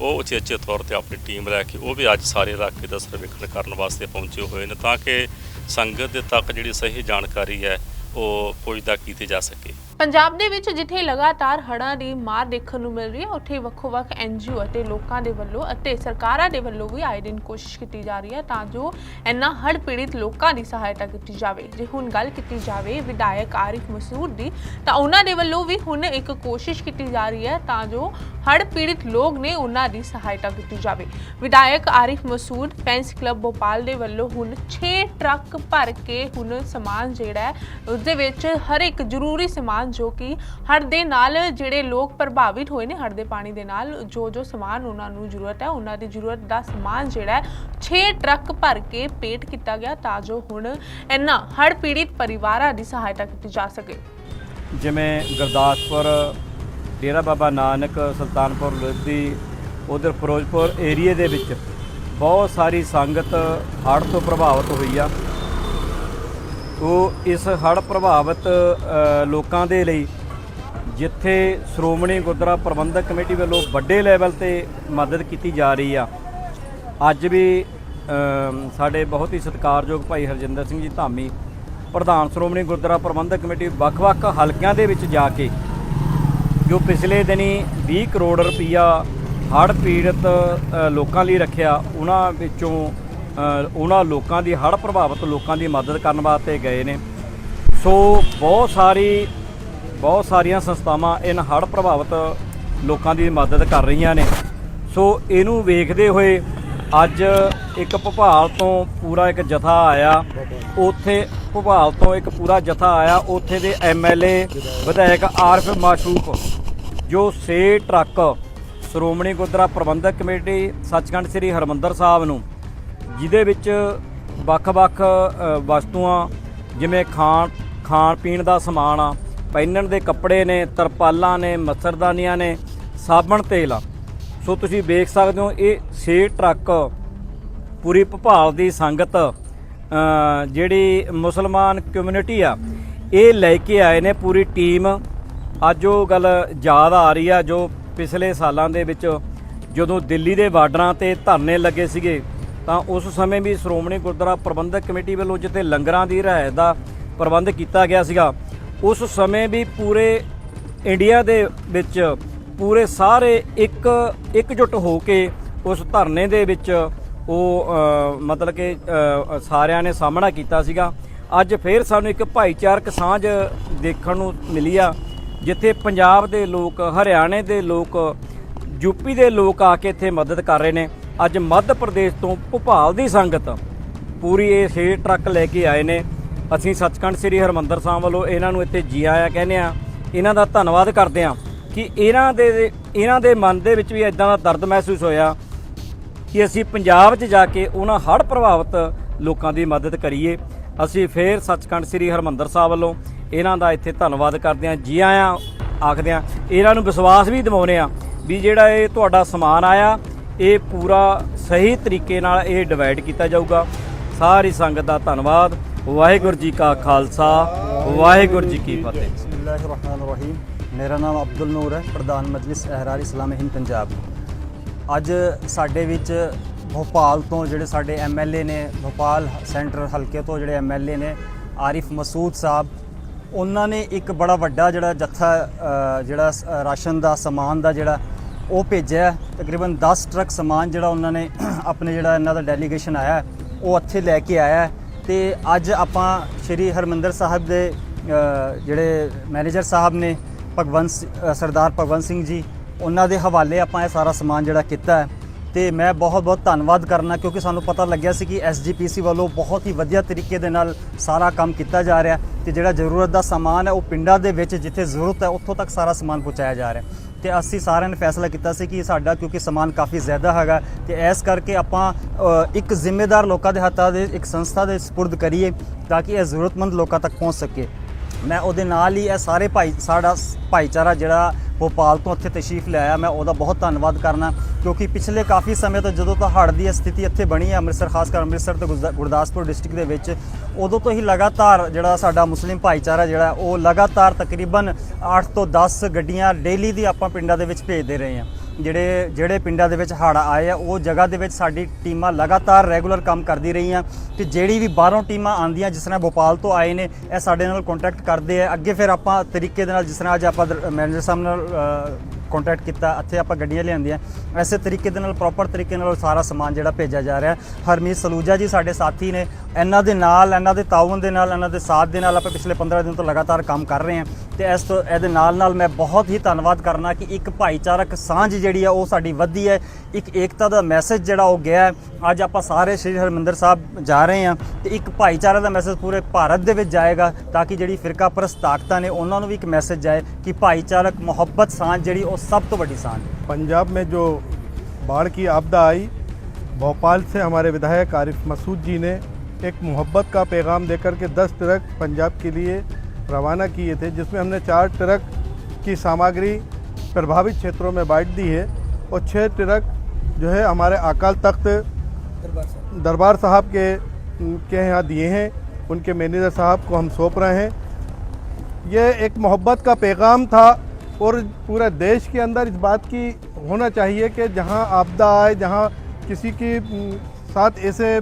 ਉਹ ਉਚੇਚੇ ਤੌਰ ਤੇ ਆਪਣੀ ਟੀਮ ਲੈ ਕੇ ਉਹ ਵੀ ਅੱਜ ਸਾਰੇ ਇਲਾਕੇ ਦਾ ਸਰਵੇਖਣ ਕਰਨ ਵਾਸਤੇ ਪਹੁੰਚੇ ਹੋਏ ਨੇ ਤਾਂ ਕਿ ਸੰਗਤ ਦੇ ਤੱਕ ਜਿਹੜੀ ਸਹੀ ਜਾਣਕਾਰੀ ਹੈ ਉਹ ਪੁੱਜਦਾ ਕੀਤੀ ਜਾ ਸਕੇ। ਪੰਜਾਬ ਦੇ ਵਿੱਚ ਜਿੱਥੇ ਲਗਾਤਾਰ ਹੜ੍ਹਾਂ ਦੀ ਮਾਰ ਦੇਖਣ ਨੂੰ ਮਿਲ ਰਹੀ ਹੈ, ਉੱਥੇ ਵੱਖੋ-ਵੱਖ ਐਨਜੀਓ ਅਤੇ ਲੋਕਾਂ ਦੇ ਵੱਲੋਂ ਅਤੇ ਸਰਕਾਰਾਂ ਦੇ ਵੱਲੋਂ ਵੀ ਆਏ ਦਿਨ ਕੋਸ਼ਿਸ਼ ਕੀਤੀ ਜਾ ਰਹੀ ਹੈ ਤਾਂ ਜੋ ਇਨ੍ਹਾਂ ਹੜ੍ਹ ਪੀੜਿਤ ਲੋਕਾਂ ਦੀ ਸਹਾਇਤਾ ਕੀਤੀ ਜਾਵੇ। ਜੇ ਹੁਣ ਗੱਲ ਕੀਤੀ ਜਾਵੇ ਵਿਧਾਇਕ ਆਰਿਫ ਮਸੂਦ ਦੀ, ਤਾਂ ਉਹਨਾਂ ਦੇ ਵੱਲੋਂ ਵੀ ਹੁਣ ਇੱਕ ਕੋਸ਼ਿਸ਼ ਕੀਤੀ ਜਾ ਰਹੀ ਹੈ ਤਾਂ ਜੋ ਹੜ੍ਹ ਪੀੜਿਤ ਲੋਕ ਨੇ ਉਹਨਾਂ ਦੀ ਸਹਾਇਤਾ ਕੀਤੀ ਜਾਵੇ। ਵਿਧਾਇਕ ਆਰਿਫ ਮਸੂਦ ਫੈਂਸ ਕਲੱਬ ਭੋਪਾਲ ਦੇ ਵੱਲੋਂ ਹੁਣ 6 ਟਰੱਕ ਭਰ ਕੇ ਹੁਣ ਸਮਾਨ ਜਿਹੜਾ ਹੈ ਉਸ ਦੇ ਵਿੱਚ ਹਰ ਇੱਕ ਜ਼ਰੂਰੀ ਸਮਾਨ ਜੋ ਕਿ ਹੜ ਦੇ ਨਾਲ ਜਿਹੜੇ ਲੋਕ ਪ੍ਰਭਾਵਿਤ ਹੋਏ ਨੇ, ਹੜ੍ਹ ਦੇ ਪਾਣੀ ਦੇ ਨਾਲ ਜੋ ਜੋ ਸਮਾਨ ਉਹਨਾਂ ਨੂੰ ਜ਼ਰੂਰਤ ਹੈ, ਉਹਨਾਂ ਦੀ ਜ਼ਰੂਰਤ ਦਾ ਸਮਾਨ ਜਿਹੜਾ 6 ਟਰੱਕ ਭਰ ਕੇ ਪੇਟ ਕੀਤਾ ਗਿਆ ਤਾਂ ਜੋ ਹੁਣ ਇਹਨਾਂ ਹੜ੍ਹ ਪੀੜਿਤ ਪਰਿਵਾਰਾਂ ਦੀ ਸਹਾਇਤਾ ਕੀਤੀ ਜਾ ਸਕੇ। ਜਿਵੇਂ ਗੁਰਦਾਸਪੁਰ, ਡੇਰਾ ਬਾਬਾ ਨਾਨਕ, ਸੁਲਤਾਨਪੁਰ, ਲੋਧੀ, ਉਧਰ ਫਿਰੋਜ਼ਪੁਰ ਏਰੀਏ ਦੇ ਵਿੱਚ ਬਹੁਤ ਸਾਰੀ ਸੰਗਤ ਹੜ੍ਹ ਤੋਂ ਪ੍ਰਭਾਵਿਤ ਹੋਈ ਆ। ਉਹ ਇਸ ਹੜ੍ਹ ਪ੍ਰਭਾਵਿਤ ਲੋਕਾਂ ਦੇ ਲਈ ਜਿੱਥੇ ਸ਼੍ਰੋਮਣੀ ਗੁਰਦੁਆਰਾ ਪ੍ਰਬੰਧਕ ਕਮੇਟੀ ਵੱਲੋਂ ਵੱਡੇ ਲੈਵਲ ਤੇ ਮਦਦ ਕੀਤੀ ਜਾ ਰਹੀ ਆ, ਅੱਜ ਵੀ ਸਾਡੇ ਬਹੁਤ ਹੀ ਸਤਿਕਾਰਯੋਗ ਭਾਈ ਹਰਜਿੰਦਰ ਸਿੰਘ ਜੀ ਧਾਮੀ, ਪ੍ਰਧਾਨ ਸ਼੍ਰੋਮਣੀ ਗੁਰਦੁਆਰਾ ਪ੍ਰਬੰਧਕ ਕਮੇਟੀ ਵੱਖ-ਵੱਖ ਹਲਕਿਆਂ ਦੇ ਵਿੱਚ ਜਾ ਕੇ, ਜੋ ਪਿਛਲੇ ਦਿਨੀ 20 ਕਰੋੜ ਰੁਪਈਆ ਹੜ੍ਹ ਪੀੜਤ ਲੋਕਾਂ ਲਈ ਰੱਖਿਆ, ਉਹਨਾਂ ਵਿੱਚੋਂ ਉਹਨਾਂ ਲੋਕਾਂ ਦੀ ਹੜ੍ਹ ਪ੍ਰਭਾਵਿਤ ਲੋਕਾਂ ਦੀ ਮਦਦ ਕਰਨ ਵਾਸਤੇ ਗਏ ਨੇ। ਸੋ ਬਹੁਤ ਸਾਰੀ, ਬਹੁਤ ਸਾਰੀਆਂ ਸੰਸਥਾਵਾਂ ਇਨ ਹੜ੍ਹ ਪ੍ਰਭਾਵਿਤ ਲੋਕਾਂ ਦੀ ਮਦਦ ਕਰ ਰਹੀਆਂ ਨੇ। ਸੋ ਇਹਨੂੰ ਵੇਖਦੇ ਹੋਏ ਅੱਜ ਇੱਕ ਭੋਪਾਲ ਤੋਂ ਪੂਰਾ ਇੱਕ ਜਥਾ ਆਇਆ। ਉੱਥੇ ਭੋਪਾਲ ਤੋਂ ਇੱਕ ਪੂਰਾ ਜਥਾ ਆਇਆ। ਉੱਥੇ ਦੇ ਐਮਐਲਏ ਵਿਧਾਇਕ ਆਰਫ ਮਾਸ਼ੂਕ, ਜੋ ਸੇ ਟਰੱਕ ਸ਼੍ਰੋਮਣੀ ਗੁਰਦੁਆਰਾ ਪ੍ਰਬੰਧਕ ਕਮੇਟੀ ਸੱਚਖੰਡ ਸ੍ਰੀ ਹਰਮੰਦਰ ਸਾਹਿਬ ਨੂੰ ਜਿਹਦੇ ਵਿੱਚ ਵੱਖ-ਵੱਖ ਵਸਤੂਆਂ, ਜਿਵੇਂ ਖਾਣ ਖਾਣ ਪੀਣ ਦਾ ਸਮਾਨ ਆ, ਪਹਿਨਣ ਦੇ ਕੱਪੜੇ ਨੇ, ਤਰਪਾਲਾਂ ਨੇ, ਮੱਛਰਦਾਨੀਆਂ ਨੇ, ਸਾਬਣ ਤੇਲ ਆ। ਸੋ ਤੁਸੀਂ ਵੇਖ ਸਕਦੇ ਹੋ, ਇਹ ਛੇ ਟਰੱਕ ਪੂਰੀ ਭੋਪਾਲ ਦੀ ਸੰਗਤ ਜਿਹੜੀ ਮੁਸਲਮਾਨ ਕਮਿਊਨਿਟੀ ਆ, ਇਹ ਲੈ ਕੇ ਆਏ ਨੇ ਪੂਰੀ ਟੀਮ ਅੱਜ ਉਹ ਗੱਲ ਯਾਦ ਆ ਰਹੀ ਆ, ਜੋ ਪਿਛਲੇ ਸਾਲਾਂ ਦੇ ਵਿੱਚ ਜਦੋਂ ਦਿੱਲੀ ਦੇ ਬਾਰਡਰਾਂ ਤੇ ਧਰਨੇ ਲੱਗੇ ਸੀਗੇ ਤਾਂ ਉਸ ਸਮੇਂ ਵੀ ਸ਼੍ਰੋਮਣੀ ਗੁਰਦੁਆਰਾ ਪ੍ਰਬੰਧਕ ਕਮੇਟੀ ਵੱਲੋਂ ਜਿੱਥੇ ਲੰਗਰਾਂ ਦੀ ਰਿਹਾਇਤ ਦਾ ਪ੍ਰਬੰਧ ਕੀਤਾ ਗਿਆ ਸੀਗਾ, ਉਸ ਸਮੇਂ ਵੀ ਪੂਰੇ ਇੰਡੀਆ ਦੇ ਵਿੱਚ ਪੂਰੇ ਸਾਰੇ ਇੱਕ, ਇਕਜੁੱਟ ਹੋ ਕੇ ਉਸ ਧਰਨੇ ਦੇ ਵਿੱਚ ਉਹ ਮਤਲਬ ਕਿ ਸਾਰਿਆਂ ਨੇ ਸਾਹਮਣਾ ਕੀਤਾ ਸੀਗਾ। ਅੱਜ ਫੇਰ ਸਾਨੂੰ ਇੱਕ ਭਾਈਚਾਰਕ ਸਾਂਝ ਦੇਖਣ ਨੂੰ ਮਿਲੀ ਆ, ਜਿੱਥੇ ਪੰਜਾਬ ਦੇ ਲੋਕ, ਹਰਿਆਣੇ ਦੇ ਲੋਕ ਯੂਪੀ ਦੇ ਲੋਕ ਆ ਕੇ ਇੱਥੇ ਮਦਦ ਕਰ ਰਹੇ ਨੇ। ਅੱਜ ਮੱਧ ਪ੍ਰਦੇਸ਼ ਤੋਂ ਭੋਪਾਲ ਦੀ ਸੰਗਤ ਪੂਰੀ ਇਹ ਛੇ ਟਰੱਕ ਲੈ ਕੇ ਆਏ ਨੇ। ਅਸੀਂ ਸੱਚਖੰਡ ਸ੍ਰੀ ਹਰਮੰਦਰ ਸਾਹਿਬ ਵੱਲੋਂ ਇਹਨਾਂ ਨੂੰ ਇੱਥੇ ਜੀ ਆਇਆ ਕਹਿੰਦੇ ਆ ਇਹਨਾਂ ਦਾ ਧੰਨਵਾਦ ਕਰਦੇ ਆ ਕਿ ਇਹਨਾਂ ਦੇ ਇਹਨਾਂ ਦੇ ਮਨ ਦੇ ਵਿੱਚ ਵੀ ਇਦਾਂ ਦਾ ਦਰਦ ਮਹਿਸੂਸ ਹੋਇਆ ਕਿ ਅਸੀਂ ਪੰਜਾਬ 'ਚ ਜਾ ਕੇ ਉਹਨਾਂ ਹੜ੍ਹ ਪ੍ਰਭਾਵਿਤ ਲੋਕਾਂ ਦੀ ਮਦਦ ਕਰੀਏ। ਅਸੀਂ ਫੇਰ ਸੱਚਖੰਡ ਸ੍ਰੀ ਹਰਮੰਦਰ ਸਾਹਿਬ ਵੱਲੋਂ ਇਹਨਾਂ ਦਾ ਇੱਥੇ ਧੰਨਵਾਦ ਕਰਦੇ ਹਾਂ। ਜੀ ਆਇਆਂ ਆਖਦੇ ਹਾਂ, ਇਹਨਾਂ ਨੂੰ ਵਿਸ਼ਵਾਸ ਵੀ ਦਿਵਾਉਂਦੇ ਆ ਵੀ ਜਿਹੜਾ ਇਹ ਤੁਹਾਡਾ ਸਮਾਨ ਆਇਆ ਇਹ ਪੂਰਾ ਸਹੀ ਤਰੀਕੇ ਨਾਲ ਇਹ ਡਿਵਾਈਡ ਕੀਤਾ ਜਾਊਗਾ। ਸਾਰੀ ਸੰਗਤ ਦਾ ਧੰਨਵਾਦ। ਵਾਹਿਗੁਰੂ ਜੀ ਕਾ ਖਾਲਸਾ, ਵਾਹਿਗੁਰੂ ਜੀ ਕੀ ਫਤਿਹ। ਬਿਸਮਿਲ੍ਲਾਹਿਰਰਹਿਮਾਨਿਰਰਹੀਮ। ਮੇਰਾ ਨਾਮ ਅਬਦੁਲ ਨੂਰ ਹੈ, ਪ੍ਰਧਾਨ ਮਜਲਿਸ ਅਹਿਰਾਰ ਇਸਲਾਮ ਹਿੰਦ ਪੰਜਾਬ। ਅੱਜ ਸਾਡੇ ਵਿੱਚ ਭੋਪਾਲ ਤੋਂ ਜਿਹੜੇ ਸਾਡੇ ਐਮਐਲਏ ਨੇ, ਭੋਪਾਲ ਸੈਂਟਰ ਹਲਕੇ ਤੋਂ ਜਿਹੜੇ ਐਮਐਲਏ ਨੇ, ਆਰਿਫ ਮਸੂਦ ਸਾਹਿਬ, ਉਹਨਾਂ ਨੇ ਇੱਕ ਬੜਾ ਵੱਡਾ ਜਿਹੜਾ ਜੱਥਾ ਜਿਹੜਾ ਸ- ਰਾਸ਼ਨ ਦਾ ਸਮਾਨ ਦਾ ਜਿਹੜਾ ਉਹ ਭੇਜਿਆ ਤਕਰੀਬਨ 10 ਟਰੱਕ ਸਮਾਨ ਜਿਹੜਾ ਉਹਨਾਂ ਨੇ ਆਪਣੇ ਜਿਹੜਾ ਇਹਨਾਂ ਦਾ ਡੈਲੀਗੇਸ਼ਨ ਆਇਆ ਉਹ ਇੱਥੇ ਲੈ ਕੇ ਆਇਆ ਹੈ। ਤੇ ਅੱਜ ਆਪਾਂ ਸ਼੍ਰੀ ਹਰਮੰਦਰ ਸਾਹਿਬ ਦੇ ਜਿਹੜੇ ਮੈਨੇਜਰ ਸਾਹਿਬ ਨੇ, ਭਗਵੰਤ ਸਰਦਾਰ ਭਗਵੰਤ ਸਿੰਘ ਜੀ, ਉਹਨਾਂ ਦੇ ਹਵਾਲੇ ਆਪਾਂ ਇਹ ਸਾਰਾ ਸਮਾਨ ਜਿਹੜਾ ਕੀਤਾ ਹੈ। ਤੇ ਮੈਂ ਬਹੁਤ ਬਹੁਤ ਧੰਨਵਾਦ ਕਰਨਾ, ਕਿਉਂਕਿ ਸਾਨੂੰ ਪਤਾ ਲੱਗਿਆ ਸੀ ਕਿ ਐਸਜੀਪੀਸੀ ਵੱਲੋਂ ਬਹੁਤ ਹੀ ਵਧੀਆ ਤਰੀਕੇ ਦੇ ਨਾਲ ਸਾਰਾ ਕੰਮ ਕੀਤਾ ਜਾ ਰਿਹਾ ਤੇ ਜਿਹੜਾ ਜ਼ਰੂਰਤ ਦਾ ਸਮਾਨ ਹੈ, ਉਹ ਪਿੰਡਾਂ ਦੇ ਵਿੱਚ ਜਿੱਥੇ ਜ਼ਰੂਰਤ ਹੈ, ਉੱਥੋਂ ਤੱਕ ਸਾਰਾ ਸਮਾਨ ਪਹੁੰਚਾਇਆ ਜਾ ਰਿਹਾ ਤੇ ਅਸੀਂ ਸਾਰਿਆਂ ਨੇ ਫੈਸਲਾ ਕੀਤਾ ਸੀ ਕਿ ਸਾਡਾ ਕਿਉਂਕਿ ਸਮਾਨ ਕਾਫੀ ਜ਼ਿਆਦਾ ਹੈਗਾ ਤੇ ਇਸ ਕਰਕੇ ਆਪਾਂ ਇੱਕ ਜ਼ਿੰਮੇਦਾਰ ਲੋਕਾਂ ਦੇ ਹੱਥਾਂ ਦੇ, ਇੱਕ ਸੰਸਥਾ ਦੇ ਸਪੁਰਦ ਕਰੀਏ ਤਾਂ ਕਿ ਇਹ ਜ਼ਰੂਰਤਮੰਦ ਲੋਕਾਂ ਤੱਕ ਪਹੁੰਚ ਸਕੇ। ਮੈਂ ਉਹਦੇ ਨਾਲ ਹੀ ਇਹ ਸਾਰੇ ਭਾਈ, ਸਾਡਾ ਭਾਈਚਾਰਾ ਜਿਹੜਾ ਭੋਪਾਲ ਤੋਂ ਇੱਥੇ ਤਸ਼ਰੀਫ ਲਿਆਇਆ ਮੈਂ ਉਹਦਾ ਬਹੁਤ ਧੰਨਵਾਦ ਕਰਨਾ, ਕਿਉਂਕਿ ਪਿਛਲੇ ਕਾਫੀ ਸਮੇਂ ਤੋਂ ਜਦੋਂ ਤੋਂ ਹੜ੍ਹ ਦੀ ਸਥਿਤੀ ਇੱਥੇ ਬਣੀ ਹੈ, ਅੰਮ੍ਰਿਤਸਰ, ਖਾਸ ਕਰ ਅੰਮ੍ਰਿਤਸਰ ਤੇ ਗੁਰਦਾ- ਗੁਰਦਾਸਪੁਰ ਡਿਸਟ੍ਰਿਕਟ ਦੇ ਵਿੱਚ, ਉਦੋਂ ਤੋਂ ਹੀ ਲਗਾਤਾਰ ਜਿਹੜਾ ਸਾਡਾ ਮੁਸਲਿਮ ਭਾਈਚਾਰਾ ਜਿਹੜਾ, ਉਹ ਲਗਾਤਾਰ ਤਕਰੀਬਨ 8 ਤੋਂ 10 ਗੱਡੀਆਂ ਡੇਲੀ ਦੀ ਆਪਾਂ ਪਿੰਡਾਂ ਦੇ ਵਿੱਚ ਭੇਜਦੇ ਰਹੇ ਹਾਂ। ਜਿਹੜੇ ਜਿਹੜੇ ਪਿੰਡਾਂ ਦੇ ਵਿੱਚ ਹੜ੍ਹ ਆਏ ਆ, ਉਹ ਜਗ੍ਹਾ ਦੇ ਵਿੱਚ ਸਾਡੀ ਟੀਮਾਂ ਲਗਾਤਾਰ ਰੈਗੂਲਰ ਕੰਮ ਕਰਦੀ ਰਹੀਆਂ ਤੇ ਜਿਹੜੀ ਵੀ ਬਾਹਰੋਂ ਟੀਮਾਂ ਆਂਦੀਆਂ ਜਿਸ ਤਰ੍ਹਾਂ ਭੋਪਾਲ ਤੋਂ ਆਏ ਨੇ, ਇਹ ਸਾਡੇ ਨਾਲ ਕੰਟੈਕਟ ਕਰਦੇ ਆ। ਅੱਗੇ ਫਿਰ ਆਪਾਂ ਤਰੀਕੇ ਦੇ ਨਾਲ, ਜਿਸ ਤਰ੍ਹਾਂ ਅੱਜ ਆਪਾਂ ਮੈਨੇਜਰ ਸਾਹਿਬ ਨਾਲ ਕੰਟੈਕਟ ਕੀਤਾ, ਇੱਥੇ ਆਪਾਂ ਗੱਡੀਆਂ ਲਿਆਂਦੀਆਂ। ਐਸੇ ਤਰੀਕੇ ਦੇ ਨਾਲ ਪ੍ਰੋਪਰ ਤਰੀਕੇ ਨਾਲ ਸਾਰਾ ਸਮਾਨ ਜਿਹੜਾ ਭੇਜਿਆ ਜਾ ਰਿਹਾ। ਹਰਮੀਤ ਸਲੂਜਾ ਜੀ ਸਾਡੇ ਸਾਥੀ ਨੇ। ਇਹਨਾਂ ਦੇ ਨਾਲ, ਇਹਨਾਂ ਦੇ ਤਾਉਨ ਦੇ ਨਾਲ, ਇਹਨਾਂ ਦੇ ਸਾਥ ਦੇ ਨਾਲ ਆਪਾਂ ਪਿਛਲੇ 15 ਦਿਨ ਤੋਂ ਲਗਾਤਾਰ ਕੰਮ ਕਰ ਰਹੇ ਹਾਂ। ਤੇ ਇਸ ਤੋਂ, ਇਹਦੇ ਨਾਲ ਨਾਲ ਮੈਂ ਬਹੁਤ ਹੀ ਧੰਨਵਾਦ ਕਰਨਾ ਕਿ ਇੱਕ ਭਾਈਚਾਰਕ ਸਾਂਝ ਜਿਹੜੀ ਆ, ਉਹ ਸਾਡੀ ਵਧੀ ਹੈ। ਇੱਕ ਏਕਤਾ ਦਾ ਮੈਸੇਜ ਜਿਹੜਾ ਉਹ ਗਿਆ ਹੈ। ਅੱਜ ਆਪਾਂ ਸਾਰੇ ਸ਼੍ਰੀ ਹਰਿਮੰਦਰ ਸਾਹਿਬ ਜਾ ਰਹੇ ਹਾਂ ਤੇ ਇੱਕ ਭਾਈਚਾਰਾ ਦਾ ਮੈਸੇਜ ਪੂਰੇ ਭਾਰਤ ਦੇ ਵਿੱਚ ਜਾਏਗਾ ਤਾਂ ਕਿ ਜਿਹੜੀ ਫਿਰਕਾ ਪ੍ਰਸਤ ਤਾਕਤਾਂ ਨੇ ਉਹਨਾਂ ਨੂੰ ਵੀ ਇੱਕ ਮੈਸੇਜ ਜਾਏ ਕਿ ਭਾਈਚਾਰਕ ਮੁਹੱਬਤ ਸਾਂਝ ਜਿਹੜੀ ਉਹ ਸਭ ਤੋਂ ਵੱਡੀ ਸਾਂਝ ਹੈ पंजाब में जो बाढ़ की आपदा आई भोपाल से हमारे विधायक आरिफ मसूद जी ने एक मोहब्बत का पैगाम देकर के 10 ट्रक पंजाब के लिए रवाना किए थे जिसमें हमने चार ट्रक की सामग्री प्रभावित क्षेत्रों में बांट दी है और छः ट्रक जो है हमारे अकाल तख्त दरबार साहब। के के यहाँ दिए हैं। उनके मैनेजर साहब को हम सौंप रहे हैं। ये एक मोहब्बत का पैगाम था और पूरे देश के अंदर इस बात की होना चाहिए कि जहाँ आपदा आए जहाँ किसी की साथ ऐसे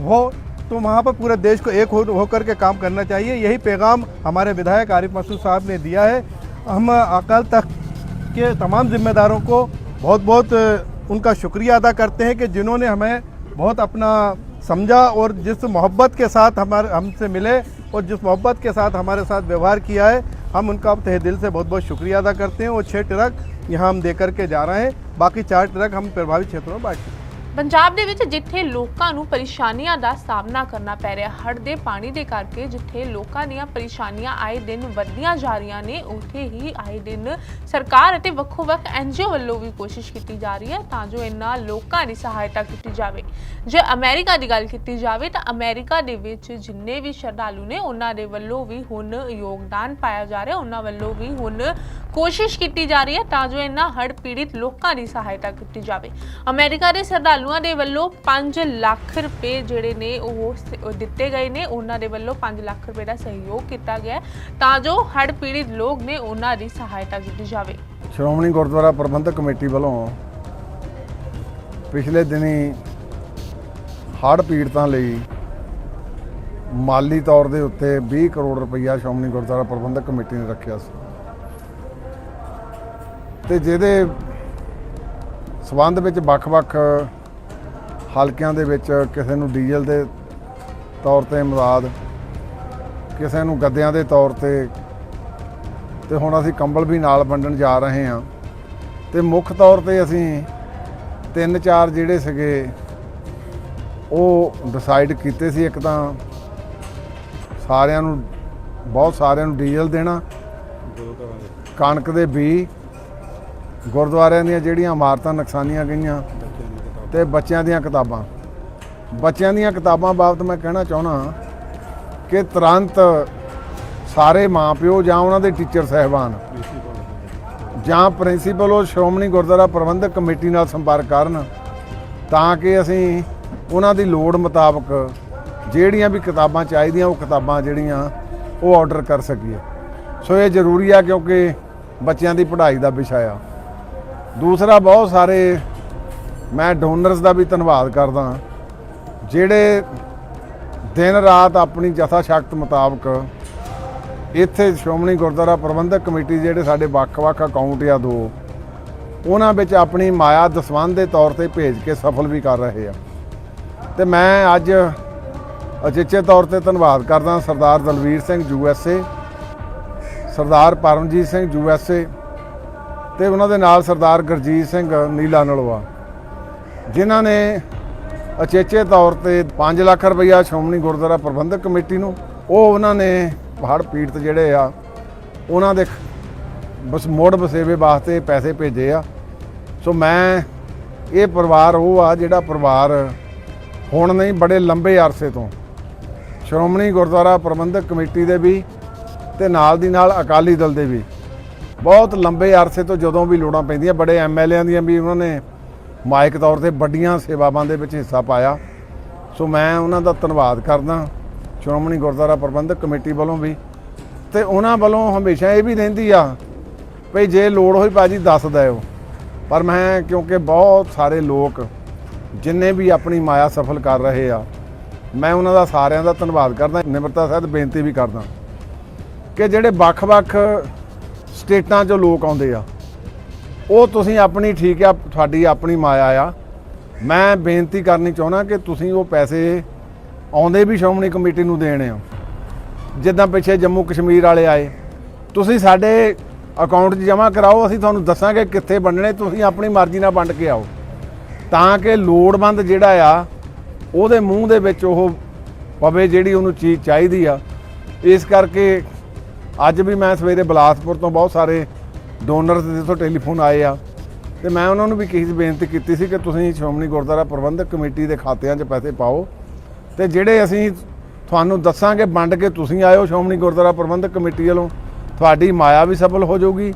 हो तो वहाँ पर पूरे देश को एक हो होकर के काम करना चाहिए। यही पैगाम हमारे विधायक आरिफ मसूद साहब ने दिया है। हम अकाल तख्त के तमाम जिम्मेदारों को बहुत बहुत उनका शुक्रिया अदा करते हैं कि जिन्होंने हमें बहुत अपना समझा और जिस मोहब्बत के साथ हमारे, हमसे मिले और जिस मोहब्बत के साथ हमारे साथ व्यवहार किया है, हम उनका तह दिल से बहुत बहुत शुक्रिया अदा करते हैं और छः ट्रक यहाँ हम दे करके जा रहे हैं। बाकी चार ट्रक हम प्रभावित क्षेत्रों में बांट ਪੰਜਾਬ ਦੇ ਵਿੱਚ ਜਿੱਥੇ ਲੋਕਾਂ ਨੂੰ ਪਰੇਸ਼ਾਨੀਆਂ ਦਾ ਸਾਹਮਣਾ ਕਰਨਾ ਪੈ ਰਿਹਾ ਹੜ੍ਹ ਦੇ ਪਾਣੀ ਦੇ ਕਰਕੇ ਜਿੱਥੇ ਲੋਕਾਂ ਦੀਆਂ ਪਰੇਸ਼ਾਨੀਆਂ ਆਏ ਦਿਨ ਵੱਧਦੀਆਂ ਜਾ ਰਹੀਆਂ ਨੇ, ਉੱਥੇ ਹੀ ਆਏ ਦਿਨ ਸਰਕਾਰ ਅਤੇ ਵੱਖੋ-ਵੱਖ ਐਨਜੀਓ ਵੱਲੋਂ ਵੀ ਕੋਸ਼ਿਸ਼ ਕੀਤੀ ਜਾ ਰਹੀ ਹੈ ਤਾਂ ਜੋ ਇਹਨਾਂ ਲੋਕਾਂ ਦੀ ਸਹਾਇਤਾ ਕੀਤੀ ਜਾਵੇ। ਜੇ ਅਮਰੀਕਾ ਦੀ ਗੱਲ ਕੀਤੀ ਜਾਵੇ ਤਾਂ ਅਮਰੀਕਾ ਦੇ ਵਿੱਚ ਜਿੰਨੇ ਵੀ ਸ਼ਰਧਾਲੂ ਨੇ, ਉਹਨਾਂ ਦੇ ਵੱਲੋਂ ਵੀ ਹੁਣ ਯੋਗਦਾਨ ਪਾਇਆ ਜਾ ਰਿਹਾ, ਉਹਨਾਂ ਵੱਲੋਂ ਵੀ ਹੁਣ ਕੋਸ਼ਿਸ਼ ਕੀਤੀ ਜਾ ਰਹੀ ਹੈ ਤਾਂ ਜੋ ਇਹਨਾਂ ਹੜ੍ਹ ਪੀੜਿਤ ਲੋਕਾਂ ਦੀ ਸਹਾਇਤਾ ਕੀਤੀ ਜਾਵੇ। ਅਮਰੀਕਾ ਦੇ ਸ਼ਰਧਾਲੂ ਸ਼ਰਧਾਲੂਆਂ ਦੇ ਵੱਲੋਂ 5 ਲੱਖ ਰੁਪਏ ਜਿਹੜੇ ਨੇ ਉਹ ਸ- ਦਿੱਤੇ ਗਏ ਨੇ। ਉਹਨਾਂ ਦੇ ਵੱਲੋਂ 5 ਲੱਖ ਰੁਪਏ ਦਾ ਸਹਿਯੋਗ ਕੀਤਾ ਗਿਆ ਹੈ ਤਾਂ ਜੋ ਹੜ੍ਹ ਪੀੜਿਤ ਲੋਕ ਨੇ ਉਹਨਾਂ ਦੀ ਸਹਾਇਤਾ ਕੀਤੀ ਜਾਵੇ। ਸ਼੍ਰੋਮਣੀ ਗੁਰਦੁਆਰਾ ਪ੍ਰਬੰਧਕ ਕਮੇਟੀ ਵੱਲੋਂ ਪਿਛਲੇ ਦਿਨੀ ਹੜ੍ਹ ਪੀੜਤਾਂ ਲਈ ਮਾਲੀ ਤੌਰ ਦੇ ਉੱਤੇ 20 ਕਰੋੜ ਰੁਪਈਆ ਸ਼੍ਰੋਮਣੀ ਗੁਰਦੁਆਰਾ ਪ੍ਰਬੰਧਕ ਕਮੇਟੀ ਨੇ ਰੱਖਿਆ ਸੀ। ਤੇ ਜਿਹਦੇ ਸਬੰਧ ਵਿੱਚ ਵੱਖ-ਵੱਖ ਹਲਕਿਆਂ ਦੇ ਵਿੱਚ ਕਿਸੇ ਨੂੰ ਡੀਜ਼ਲ ਦੇ ਤੌਰ ਤੇ ਇਮਦਾਦ ਕਿਸੇ ਨੂੰ ਗੱਦਿਆਂ ਦੇ ਤੌਰ ਤੇ ਤੇ ਹੁਣ ਅਸੀਂ ਕੰਬਲ ਵੀ ਨਾਲ ਵੰਡਣ ਜਾ ਰਹੇ ਹਾਂ। ਤੇ ਮੁੱਖ ਤੌਰ ਤੇ ਅਸੀਂ ਤਿੰਨ ਚਾਰ ਜਿਹੜੇ ਸੀਗੇ, ਉਹ ਡਿਸਾਈਡ ਕੀਤੇ ਸੀ ਇੱਕ ਤਾਂ ਸਾਰਿਆਂ ਨੂੰ, ਬਹੁਤ ਸਾਰਿਆਂ ਨੂੰ ਡੀਜ਼ਲ ਦੇਣਾ, ਕਣਕ ਦੇ ਬੀ ਗੁਰਦੁਆਰਿਆਂ ਦੀਆਂ ਜਿਹੜੀਆਂ ਇਮਾਰਤਾਂ ਨੁਕਸਾਨੀਆਂ ਗਈਆਂ ਤੇ ਬੱਚਿਆਂ ਦੀਆਂ ਕਿਤਾਬਾਂ। ਬੱਚਿਆਂ ਦੀਆਂ ਕਿਤਾਬਾਂ ਬਾਬਤ ਮੈਂ ਕਹਿਣਾ ਚਾਹੁੰਦਾ ਕਿ ਤੁਰੰਤ ਸਾਰੇ ਮਾਪਿਓ ਜਾਂ ਉਹਨਾਂ ਦੇ ਟੀਚਰ ਸਹਿਬਾਨ ਜਾਂ ਪ੍ਰਿੰਸੀਪਲ ਉਹ ਸ਼੍ਰੋਮਣੀ ਗੁਰਦੁਆਰਾ ਪ੍ਰਬੰਧਕ ਕਮੇਟੀ ਨਾਲ ਸੰਪਰਕ ਕਰਨ ਤਾਂ ਕਿ ਅਸੀਂ ਉਹਨਾਂ ਦੀ ਲੋੜ ਮੁਤਾਬਕ ਜਿਹੜੀਆਂ ਵੀ ਕਿਤਾਬਾਂ ਚਾਹੀਦੀਆਂ, ਉਹ ਕਿਤਾਬਾਂ ਜਿਹੜੀਆਂ ਉਹ ਆਰਡਰ ਕਰ ਸਕੀਏ। ਸੋ ਇਹ ਜ਼ਰੂਰੀ ਆ ਕਿਉਂਕਿ ਬੱਚਿਆਂ ਦੀ ਪੜ੍ਹਾਈ ਦਾ ਵਿਸ਼ਾ ਆ। ਦੂਸਰਾ, ਬਹੁਤ ਸਾਰੇ ਮੈਂ ਡੋਨਰਸ ਦਾ ਵੀ ਧੰਨਵਾਦ ਕਰਦਾ ਜਿਹੜੇ ਦਿਨ ਰਾਤ ਆਪਣੀ ਜਥਾ ਸ਼ਕਤ ਮੁਤਾਬਕ ਇੱਥੇ ਸ਼੍ਰੋਮਣੀ ਗੁਰਦੁਆਰਾ ਪ੍ਰਬੰਧਕ ਕਮੇਟੀ ਜਿਹੜੇ ਸਾਡੇ ਵੱਖ-ਵੱਖ ਅਕਾਊਂਟ ਆ ਦੋ, ਉਹਨਾਂ ਵਿੱਚ ਆਪਣੀ ਮਾਇਆ ਦਸਵੰਧ ਦੇ ਤੌਰ ਤੇ ਭੇਜ ਕੇ ਸਫਲ ਵੀ ਕਰ ਰਹੇ ਆ। ਤੇ ਮੈਂ ਅੱਜ ਅਚੇਚੇ ਤੌਰ ਤੇ ਧੰਨਵਾਦ ਕਰਦਾ Sardar Dalvir Singh U S A, Sardar Paramjit Singh U S A ਤੇ ਉਹਨਾਂ ਦੇ ਨਾਲ ਸਰਦਾਰ ਗੁਰਜੀਤ ਸਿੰਘ ਨੀਲਾ ਨਲਵਾ ਜਿਨ੍ਹਾਂ ਨੇ ਅਚੇਚੇ ਤੌਰ ਤੇ 5 ਲੱਖ ਰੁਪਈਆ ਸ਼੍ਰੋਮਣੀ ਗੁਰਦੁਆਰਾ ਪ੍ਰਬੰਧਕ ਕਮੇਟੀ ਨੂੰ, ਉਹ ਉਹਨਾਂ ਨੇ ਪਹਾੜ ਪੀੜਤ ਜਿਹੜੇ ਆ, ਉਹਨਾਂ ਦੇ ਬਸ ਮੋੜ ਵਸੇਵੇ ਵਾਸਤੇ ਪੈਸੇ ਭੇਜੇ ਆ। ਸੋ ਮੈਂ ਇਹ ਪਰਿਵਾਰ ਉਹ ਆ ਜਿਹੜਾ ਪਰਿਵਾਰ ਹੁਣ ਨਹੀਂ, ਬੜੇ ਲੰਬੇ ਅਰਸੇ ਤੋਂ ਸ਼੍ਰੋਮਣੀ ਗੁਰਦੁਆਰਾ ਪ੍ਰਬੰਧਕ ਕਮੇਟੀ ਦੇ ਵੀ ਤੇ ਨਾਲ ਦੀ ਨਾਲ ਅਕਾਲੀ ਦਲ ਦੇ ਵੀ। ਬਹੁਤ ਲੰਬੇ ਅਰਸੇ ਤੋਂ ਜਦੋਂ ਵੀ ਲੋੜਾਂ ਪੈਂਦੀਆਂ, ਬੜੇ ਐਮਐਲਏਆਂ ਦੀਆਂ ਵੀ ਉਹਨਾਂ ਨੇ ਮਾਇਕ ਤੌਰ ਤੇ ਵੱਡੀਆਂ ਸੇਵਾਵਾਂ ਦੇ ਵਿੱਚ ਹਿੱਸਾ ਪਾਇਆ। ਸੋ ਮੈਂ ਉਹਨਾਂ ਦਾ ਧੰਨਵਾਦ ਕਰਦਾ। ਸ਼੍ਰੋਮਣੀ ਗੁਰਦੁਆਰਾ ਪ੍ਰਬੰਧਕ ਕਮੇਟੀ ਵੱਲੋਂ ਵੀ। ਤੇ ਉਹਨਾਂ ਵੱਲੋਂ ਹਮੇਸ਼ਾ ਇਹ ਵੀ ਰਹਿੰਦੀ ਆ ਭਈ ਜੇ ਲੋੜ ਹੋਈ ਭਾਜੀ ਦੱਸ ਦਿਓ। ਪਰ ਮੈਂ ਕਿਉਂਕਿ ਬਹੁਤ ਸਾਰੇ ਲੋਕ ਜਿੰਨੇ ਵੀ ਆਪਣੀ ਮਾਇਆ ਸਫਲ ਕਰ ਰਹੇ ਆ, ਮੈਂ ਉਹਨਾਂ ਦਾ ਸਾਰਿਆਂ ਦਾ ਧੰਨਵਾਦ ਕਰਦਾ। ਨਿਮਰਤਾ ਸਹਿਤ ਬੇਨਤੀ ਵੀ ਕਰਦਾ ਕਿ ਜਿਹੜੇ ਵੱਖ-ਵੱਖ ਸਟੇਟਾਂ 'ਚੋਂ ਲੋਕ ਆਉਂਦੇ ਆ ਉਹ ਤੁਸੀਂ ਆਪਣੀ ਠੀਕ ਆ, ਤੁਹਾਡੀ ਆਪਣੀ ਮਾਇਆ ਆ। ਮੈਂ ਬੇਨਤੀ ਕਰਨੀ ਚਾਹੁੰਦਾ ਕਿ ਤੁਸੀਂ ਉਹ ਪੈਸੇ ਆਉਂਦੇ ਵੀ ਸ਼੍ਰੋਮਣੀ ਕਮੇਟੀ ਨੂੰ ਦੇਣੇ ਆ ਜਿੱਦਾਂ ਪਿੱਛੇ ਜੰਮੂ ਕਸ਼ਮੀਰ ਵਾਲੇ ਆਏ। ਤੁਸੀਂ ਸਾਡੇ ਅਕਾਊਂਟ 'ਚ ਜਮ੍ਹਾਂ ਕਰਾਓ, ਅਸੀਂ ਤੁਹਾਨੂੰ ਦੱਸਾਂਗੇ ਕਿੱਥੇ ਵੰਡਣੇ, ਤੁਸੀਂ ਆਪਣੀ ਮਰਜ਼ੀ ਨਾਲ ਵੰਡ ਕੇ ਆਓ। ਤਾਂ ਕਿ ਲੋੜਵੰਦ ਜਿਹੜਾ ਆ, ਉਹਦੇ ਮੂੰਹ ਦੇ ਵਿੱਚ ਉਹ ਪਵੇ ਜਿਹੜੀ ਉਹਨੂੰ ਚੀਜ਼ ਚਾਹੀਦੀ ਆ। ਇਸ ਕਰਕੇ ਅੱਜ ਵੀ ਮੈਂ ਸਵੇਰੇ ਬਲਾਸਪੁਰ ਤੋਂ ਬਹੁਤ ਸਾਰੇ ਡੋਨਰਸ ਦੇ ਤੋਂ ਟੈਲੀਫੋਨ ਆਏ ਆ, ਤੇ ਮੈਂ ਉਹਨਾਂ ਨੂੰ ਵੀ ਕਿਸੇ ਬੇਨਤੀ ਕੀਤੀ ਸੀ ਕਿ ਤੁਸੀਂ ਸ਼੍ਰੋਮਣੀ ਗੁਰਦੁਆਰਾ ਪ੍ਰਬੰਧਕ ਕਮੇਟੀ ਦੇ ਖਾਤਿਆਂ 'ਚ ਪੈਸੇ ਪਾਓ। ਤੇ ਜਿਹੜੇ ਅਸੀਂ ਤੁਹਾਨੂੰ ਦੱਸਾਂਗੇ, ਵੰਡ ਕੇ ਤੁਸੀਂ ਆਇਓ ਸ਼੍ਰੋਮਣੀ ਗੁਰਦੁਆਰਾ ਪ੍ਰਬੰਧਕ ਕਮੇਟੀ ਵੱਲੋਂ, ਤੁਹਾਡੀ ਮਾਇਆ ਵੀ ਸਫਲ ਹੋ ਜਾਊਗੀ